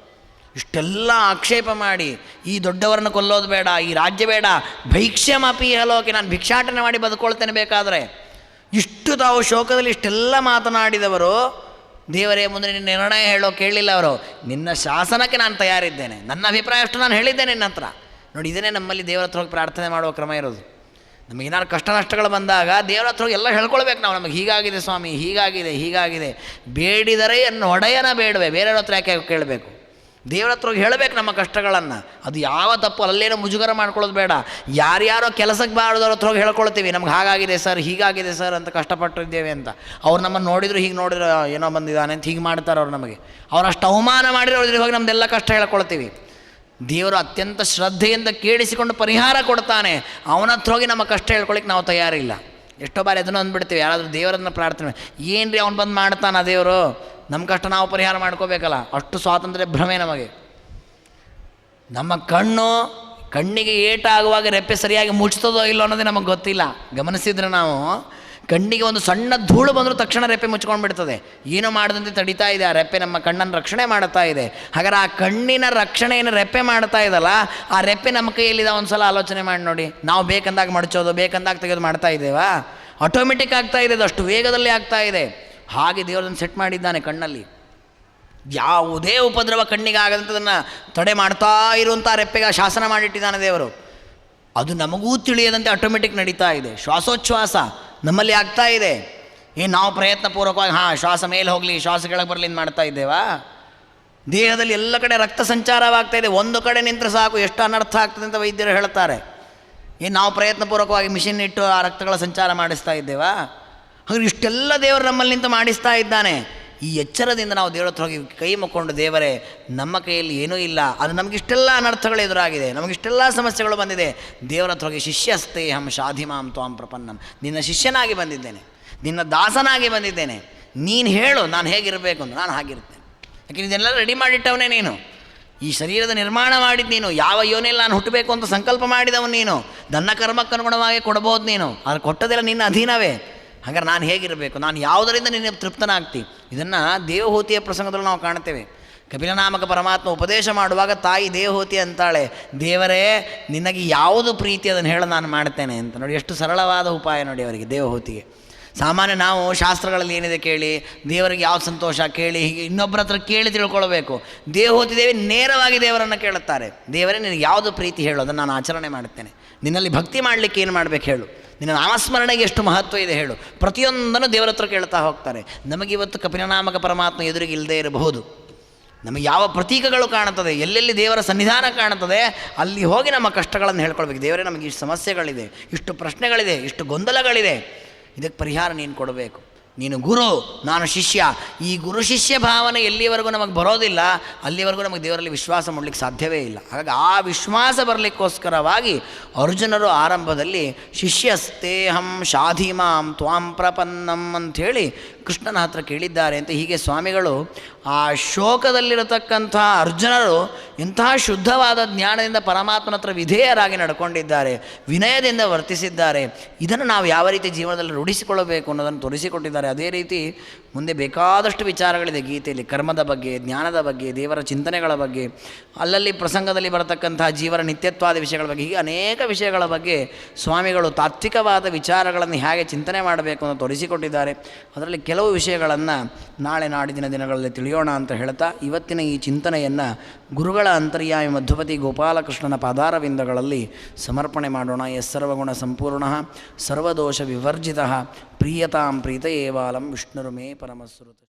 ಇಷ್ಟೆಲ್ಲ ಆಕ್ಷೇಪ ಮಾಡಿ, ಈ ದೊಡ್ಡವರನ್ನು ಕೊಲ್ಲೋದು ಬೇಡ, ಈ ರಾಜ್ಯ ಬೇಡ. ಭೈಕ್ಷ್ಯಮಪಿ ಹಲೋಕೆ ನಾನು ಭಿಕ್ಷಾಟನೆ ಮಾಡಿ ಬದುಕೊಳ್ತೇನೆ ಬೇಕಾದರೆ. ಇಷ್ಟು ತಾವು ಶೋಕದಲ್ಲಿ ಇಷ್ಟೆಲ್ಲ ಮಾತನಾಡಿದವರು ದೇವರೇ, ಮುಂದೆ ನಿನ್ನ ನಿರ್ಣಯ ಹೇಳೋ ಕೇಳಲಿಲ್ಲ ಅವರು. ನಿನ್ನ ಶಾಸನಕ್ಕೆ ನಾನು ತಯಾರಿದ್ದೇನೆ. ನನ್ನ ಅಭಿಪ್ರಾಯ ಅಷ್ಟು ನಾನು ಹೇಳಿದ್ದೇನೆ ನಿನ್ನ ಹತ್ರ. ನೋಡಿ, ಇದನ್ನೇ ನಮ್ಮಲ್ಲಿ ದೇವರ ಹತ್ರ ಹೋಗಿ ಪ್ರಾರ್ಥನೆ ಮಾಡುವ ಕ್ರಮ ಇರೋದು. ನಮಗೆ ಏನಾದ್ರು ಕಷ್ಟ ನಷ್ಟಗಳು ಬಂದಾಗ ದೇವರ ಹತ್ರ ಎಲ್ಲ ಹೇಳ್ಕೊಳ್ಬೇಕು ನಾವು. ನಮಗೆ ಹೀಗಾಗಿದೆ ಸ್ವಾಮಿ, ಹೀಗಾಗಿದೆ ಹೀಗಾಗಿದೆ. ಬೇಡಿದರೆ ಅನ್ನು ಒಡೆಯನ ಬೇಡವೆ. ಬೇರೆಯವ್ರ ಹತ್ರ ಯಾಕೆ ಕೇಳಬೇಕು? ದೇವರ ಹತ್ರ ಹೋಗಿ ಹೇಳಬೇಕು ನಮ್ಮ ಕಷ್ಟಗಳನ್ನು. ಅದು ಯಾವ ತಪ್ಪು, ಅಲ್ಲೇನೋ ಮುಜುಗರ ಮಾಡ್ಕೊಳ್ಳೋದು ಬೇಡ. ಯಾರ್ಯಾರೋ ಕೆಲಸಕ್ಕೆ ಬಾರದವ್ರ ಹತ್ರ ಹೋಗಿ ಹೇಳ್ಕೊಳ್ತೀವಿ, ನಮ್ಗೆ ಹಾಗಾಗಿದೆ ಸರ್, ಹೀಗಾಗಿದೆ ಸರ್ ಅಂತ ಕಷ್ಟಪಟ್ಟಿದ್ದೇವೆ ಅಂತ. ಅವ್ರು ನಮ್ಮನ್ನು ನೋಡಿದ್ರು, ಹೀಗೆ ನೋಡಿದ್ರು, ಏನೋ ಬಂದಿದ್ದಾನೆ ಅಂತ ಹೀಗೆ ಮಾಡ್ತಾರೆ ಅವ್ರು ನಮಗೆ. ಅವ್ರು ಅಷ್ಟು ಅವಮಾನ ಅವ್ರ ಹೋಗಿ ನಮ್ದೆಲ್ಲ ಕಷ್ಟ ಹೇಳ್ಕೊಳ್ತೀವಿ. ದೇವರು ಅತ್ಯಂತ ಶ್ರದ್ಧೆಯಿಂದ ಕೇಳಿಸಿಕೊಂಡು ಪರಿಹಾರ ಕೊಡ್ತಾನೆ. ಅವನ ಹತ್ರ ಹೋಗಿ ನಮ್ಮ ಕಷ್ಟ ಹೇಳ್ಕೊಳಿಕ್ಕೆ ನಾವು ತಯಾರಿಲ್ಲ. ಎಷ್ಟೋ ಬಾರಿ ಅದನ್ನು ಅಂದ್ಬಿಡ್ತೀವಿ, ಯಾರಾದರೂ ದೇವರನ್ನು ಪ್ರಾರ್ಥನೆ ಏನು ರೀ ಅವ್ನು ಬಂದು ಮಾಡ್ತಾನ ದೇವರು? ನಮ್ಮ ಕಷ್ಟ ನಾವು ಪರಿಹಾರ ಮಾಡ್ಕೋಬೇಕಲ್ಲ, ಅಷ್ಟು ಸ್ವಾತಂತ್ರ್ಯ ಭ್ರಮೆ ನಮಗೆ. ನಮ್ಮ ಕಣ್ಣು ಕಣ್ಣಿಗೆ ಏಟಾಗುವಾಗ ರೆಪ್ಪೆ ಸರಿಯಾಗಿ ಮುಚ್ಚುತ್ತದೋ ಇಲ್ಲೋ ಅನ್ನೋದೇ ನಮಗೆ ಗೊತ್ತಿಲ್ಲ. ಗಮನಿಸಿದ್ರೆ ನಾವು, ಕಣ್ಣಿಗೆ ಒಂದು ಸಣ್ಣ ಧೂಳು ಬಂದರೂ ತಕ್ಷಣ ರೆಪ್ಪೆ ಮುಚ್ಕೊಂಡು ಬಿಡ್ತದೆ ಏನು ಮಾಡದಂತೆ ತಡಿತಾ ಇದೆ, ಆ ರೆಪ್ಪೆ ನಮ್ಮ ಕಣ್ಣನ್ನು ರಕ್ಷಣೆ ಮಾಡ್ತಾ ಇದೆ. ಹಾಗಾದ್ರೆ ಆ ಕಣ್ಣಿನ ರಕ್ಷಣೆಯನ್ನು ರೆಪ್ಪೆ ಮಾಡ್ತಾ ಇದಲ್ಲ, ಆ ರೆಪ್ಪೆ ನಮ್ಮ ಕೈಯಲ್ಲಿದೆ ಒಂದು ಸಲ ಆಲೋಚನೆ ಮಾಡಿ ನೋಡಿ. ನಾವು ಬೇಕಂದಾಗ ಮಡಚೋದು, ಬೇಕಂದಾಗ ತೆಗೆದು ಮಾಡ್ತಾ ಇದ್ದೇವಾ? ಆಟೋಮೆಟಿಕ್ ಆಗ್ತಾ ಇದೆ ಅದು ಅಷ್ಟು ವೇಗದಲ್ಲಿ ಆಗ್ತಾ ಇದೆ. ಹಾಗೆ ದೇವರನ್ನು ಸೆಟ್ ಮಾಡಿದ್ದಾನೆ ಕಣ್ಣಲ್ಲಿ. ಯಾವುದೇ ಉಪದ್ರವ ಕಣ್ಣಿಗಾಗದಂಥದನ್ನು ತಡೆ ಮಾಡ್ತಾ ಇರುವಂಥ ರೆಪ್ಪೆಗೆ ಶಾಸನ ಮಾಡಿಟ್ಟಿದ್ದಾನೆ ದೇವರು. ಅದು ನಮಗೂ ತಿಳಿಯದಂತೆ ಆಟೋಮೆಟಿಕ್ ನಡೀತಾ ಇದೆ. ಶ್ವಾಸೋಚ್ಛ್ವಾಸ ನಮ್ಮಲ್ಲಿ ಆಗ್ತಾ ಇದೆ. ಏ, ನಾವು ಪ್ರಯತ್ನಪೂರ್ವಕವಾಗಿ, ಹಾಂ, ಶ್ವಾಸ ಮೇಲೆ ಹೋಗಲಿ, ಶ್ವಾಸ ಕೆಳಗೆ ಬರಲಿ ಅಂತ ಮಾಡ್ತಾ ಇದ್ದೇವಾ? ದೇಹದಲ್ಲಿ ಎಲ್ಲ ಕಡೆ ರಕ್ತ ಸಂಚಾರವಾಗ್ತಾ ಇದೆ. ಒಂದು ಕಡೆ ನಿಂತರೆ ಸಾಕು, ಎಷ್ಟು ಅನರ್ಥ ಆಗ್ತದೆ ಅಂತ ವೈದ್ಯರು ಹೇಳ್ತಾರೆ. ಏನು ನಾವು ಪ್ರಯತ್ನಪೂರ್ವಕವಾಗಿ ಮಿಷಿನ್ ಇಟ್ಟು ಆ ರಕ್ತಗಳ ಸಂಚಾರ ಮಾಡಿಸ್ತಾ ಇದ್ದೇವಾ? ಹಾಗೆ ಇಷ್ಟೆಲ್ಲ ದೇವರು ನಮ್ಮಲ್ಲಿ ನಿಂತು ಮಾಡಿಸ್ತಾ ಇದ್ದಾನೆ. ಈ ಎಚ್ಚರದಿಂದ ನಾವು ದೇವರ ಹತ್ರ ಹೋಗಿ ಕೈ ಮುಕ್ಕೊಂಡು, ದೇವರೇ, ನಮ್ಮ ಕೈಯಲ್ಲಿ ಏನೂ ಇಲ್ಲ. ಅದು ನಮಗಿಷ್ಟೆಲ್ಲ ಅನರ್ಥಗಳು ಎದುರಾಗಿದೆ. ನಮಗಿಷ್ಟೆಲ್ಲ ಸಮಸ್ಯೆಗಳು ಬಂದಿದೆ. ದೇವರ ಹತ್ರ ಹೋಗಿ ಶಿಷ್ಯಸ್ತೆ ಹಂ ಶಾಧಿಮಾಂ ತ್ವಾಂ ಪ್ರಪನ್ನಂ. ನಿನ್ನ ಶಿಷ್ಯನಾಗಿ ಬಂದಿದ್ದೇನೆ. ನಿನ್ನ ದಾಸನಾಗಿ ಬಂದಿದ್ದೇನೆ. ನೀನು ಹೇಳು, ನಾನು ಹೇಗಿರಬೇಕು ಅಂತ. ನಾನು ಹಾಗಿರ್ತೇನೆ ಯಾಕೆ ಇದೆಲ್ಲ ರೆಡಿ ಮಾಡಿಟ್ಟವನೇ ನೀನು? ಈ ಶರೀರದ ನಿರ್ಮಾಣ ಮಾಡಿದ್ದು ನೀನು. ಯಾವ ಯೋನೆಯಲ್ಲಿ ನಾನು ಹುಟ್ಟಬೇಕು ಅಂತ ಸಂಕಲ್ಪ ಮಾಡಿದವನು ನೀನು. ನನ್ನ ಕರ್ಮಕ್ಕನುಗುಣವಾಗಿ ಕೊಡ್ಬೋದು ನೀನು. ಅದು ಕೊಟ್ಟದೆಲ್ಲ ನಿನ್ನ ಅಧೀನವೇ. ಹಾಗಾದ್ರೆ ನಾನು ಹೇಗಿರಬೇಕು? ನಾನು ಯಾವುದರಿಂದ ನಿನ್ನ ತೃಪ್ತನಾಗ್ತಿ? ಇದನ್ನು ದೇವಹೂತಿಯ ಪ್ರಸಂಗದಲ್ಲಿ ನಾವು ಕಾಣ್ತೇವೆ. ಕಪಿಲನಾಮಕ ಪರಮಾತ್ಮ ಉಪದೇಶ ಮಾಡುವಾಗ ತಾಯಿ ದೇವಹೂತಿ ಅಂತಾಳೆ. ದೇವರೇ, ನಿನಗೆ ಯಾವುದು ಪ್ರೀತಿ? ಅದನ್ನು ಹೇಳ, ನಾನು ಮಾಡ್ತೇನೆ ಅಂತ ನೋಡಿ, ಎಷ್ಟು ಸರಳವಾದ ಉಪಾಯ ನೋಡಿ ಅವರಿಗೆ ದೇವಹೂತಿಗೆ. ಸಾಮಾನ್ಯ ನಾವು ಶಾಸ್ತ್ರಗಳಲ್ಲಿ ಏನಿದೆ ಕೇಳಿ? ದೇವರಿಗೆ ಯಾವ ಸಂತೋಷ? ಕೇಳಿ, ಹೀಗೆ ಇನ್ನೊಬ್ಬರ ಹತ್ರ ಕೇಳಿ ತಿಳ್ಕೊಳ್ಬೇಕು. ದೇವಹೂತಿ ದೇವಿ ನೇರವಾಗಿ ದೇವರನ್ನು ಕೇಳುತ್ತಾರೆ. ದೇವರೇ, ನಿನಗೆ ಯಾವುದು ಪ್ರೀತಿ? ಹೇಳು, ಅದನ್ನು ನಾನು ಆಚರಣೆ ಮಾಡ್ತೇನೆ. ನಿನ್ನಲ್ಲಿ ಭಕ್ತಿ ಮಾಡಲಿಕ್ಕೆ ಏನು ಮಾಡಬೇಕು ಹೇಳು? ನಿನ್ನ ನಾಮಸ್ಮರಣೆಗೆ ಎಷ್ಟು ಮಹತ್ವ ಇದೆ ಹೇಳು. ಪ್ರತಿಯೊಂದನ್ನು ದೇವರ ಹತ್ರ ಕೇಳ್ತಾ ಹೋಗ್ತಾರೆ. ನಮಗಿವತ್ತು ಕಪಿಲನಾಮಕ ಪರಮಾತ್ಮ ಎದುರಿಗೆ ಇಲ್ಲದೆ ಇರಬಹುದು. ನಮಗೆ ಯಾವ ಪ್ರತೀಕಗಳು ಕಾಣುತ್ತದೆ, ಎಲ್ಲೆಲ್ಲಿ ದೇವರ ಸನ್ನಿಧಾನ ಕಾಣುತ್ತದೆ, ಅಲ್ಲಿ ಹೋಗಿ ನಮ್ಮ ಕಷ್ಟಗಳನ್ನು ಹೇಳ್ಕೊಳ್ಬೇಕು. ದೇವರೇ, ನಮಗೆ ಇಷ್ಟು ಸಮಸ್ಯೆಗಳಿದೆ, ಇಷ್ಟು ಪ್ರಶ್ನೆಗಳಿದೆ, ಇಷ್ಟು ಗೊಂದಲಗಳಿದೆ. ಇದಕ್ಕೆ ಪರಿಹಾರ ನೀನು ಕೊಡಬೇಕು. ನೀನು ಗುರು, ನಾನು ಶಿಷ್ಯ. ಈ ಗುರು ಶಿಷ್ಯ ಭಾವನೆ ಎಲ್ಲಿವರೆಗೂ ನಮಗೆ ಬರೋದಿಲ್ಲ, ಅಲ್ಲಿವರೆಗೂ ನಮಗೆ ದೇವರಲ್ಲಿ ವಿಶ್ವಾಸ ಮಾಡಲಿಕ್ಕೆ ಸಾಧ್ಯವೇ ಇಲ್ಲ. ಹಾಗಾಗಿ ಆ ವಿಶ್ವಾಸ ಬರಲಿಕ್ಕೋಸ್ಕರವಾಗಿ ಅರ್ಜುನರು ಆರಂಭದಲ್ಲಿ ಶಿಷ್ಯಸ್ತೇಹಂ ಶಾಧಿಮಾಂ ತ್ವಾಂ ಪ್ರಪನ್ನಂ ಅಂಥೇಳಿ ಕೃಷ್ಣನ ಹತ್ರ ಕೇಳಿದ್ದಾರೆ ಅಂತ ಹೀಗೆ ಸ್ವಾಮಿಗಳು ಆ ಶೋಕದಲ್ಲಿರತಕ್ಕಂಥ ಅರ್ಜುನರು ಇಂತಹ ಶುದ್ಧವಾದ ಜ್ಞಾನದಿಂದ ಪರಮಾತ್ಮನ ಹತ್ರ ವಿಧೇಯರಾಗಿ ನಡ್ಕೊಂಡಿದ್ದಾರೆ, ವಿನಯದಿಂದ ವರ್ತಿಸಿದ್ದಾರೆ, ಇದನ್ನು ನಾವು ಯಾವ ರೀತಿ ಜೀವನದಲ್ಲಿ ರೂಢಿಸಿಕೊಳ್ಳಬೇಕು ಅನ್ನೋದನ್ನು ತೋರಿಸಿಕೊಟ್ಟಿದ್ದಾರೆ. ಅದೇ ರೀತಿ ಮುಂದೆ ಬೇಕಾದಷ್ಟು ವಿಚಾರಗಳಿದೆ ಗೀತೆಯಲ್ಲಿ, ಕರ್ಮದ ಬಗ್ಗೆ, ಜ್ಞಾನದ ಬಗ್ಗೆ, ದೇವರ ಚಿಂತನೆಗಳ ಬಗ್ಗೆ, ಅಲ್ಲಲ್ಲಿ ಪ್ರಸಂಗದಲ್ಲಿ ಬರತಕ್ಕಂತಹ ಜೀವನ ನಿತ್ಯತ್ವಾದ ವಿಷಯಗಳ ಬಗ್ಗೆ, ಹೀಗೆ ಅನೇಕ ವಿಷಯಗಳ ಬಗ್ಗೆ ಸ್ವಾಮಿಗಳು ತಾತ್ವಿಕವಾದ ವಿಚಾರಗಳನ್ನು ಹೇಗೆ ಚಿಂತನೆ ಮಾಡಬೇಕು ಅಂತ ತೋರಿಸಿಕೊಟ್ಟಿದ್ದಾರೆ. ಅದರಲ್ಲಿ ಕೆಲವು ವಿಷಯಗಳನ್ನು ನಾಳೆ ನಾಡಿನ ದಿನಗಳಲ್ಲಿ ತಿಳಿಯೋಣ ಅಂತ ಹೇಳ್ತಾ, ಇವತ್ತಿನ ಈ ಚಿಂತನೆಯನ್ನು ಗುರುಗಳ ಅಂತರ್ಯಾಮಿ ಮಧುಪತಿ ಗೋಪಾಲಕೃಷ್ಣನ ಪಾದಾರವಿಂದಗಳಲ್ಲಿ ಸಮರ್ಪಣೆ ಮಾಡೋಣ. ಎಸ್ ಸರ್ವಗುಣ ಸಂಪೂರ್ಣ, ಸರ್ವದೋಷ ವಿವರ್ಜಿತ, ಪ್ರೀಯತಾಂ ಪ್ರೀತ ಏವಾಲಂ ವಿಷ್ಣುರು para Mazurutesh.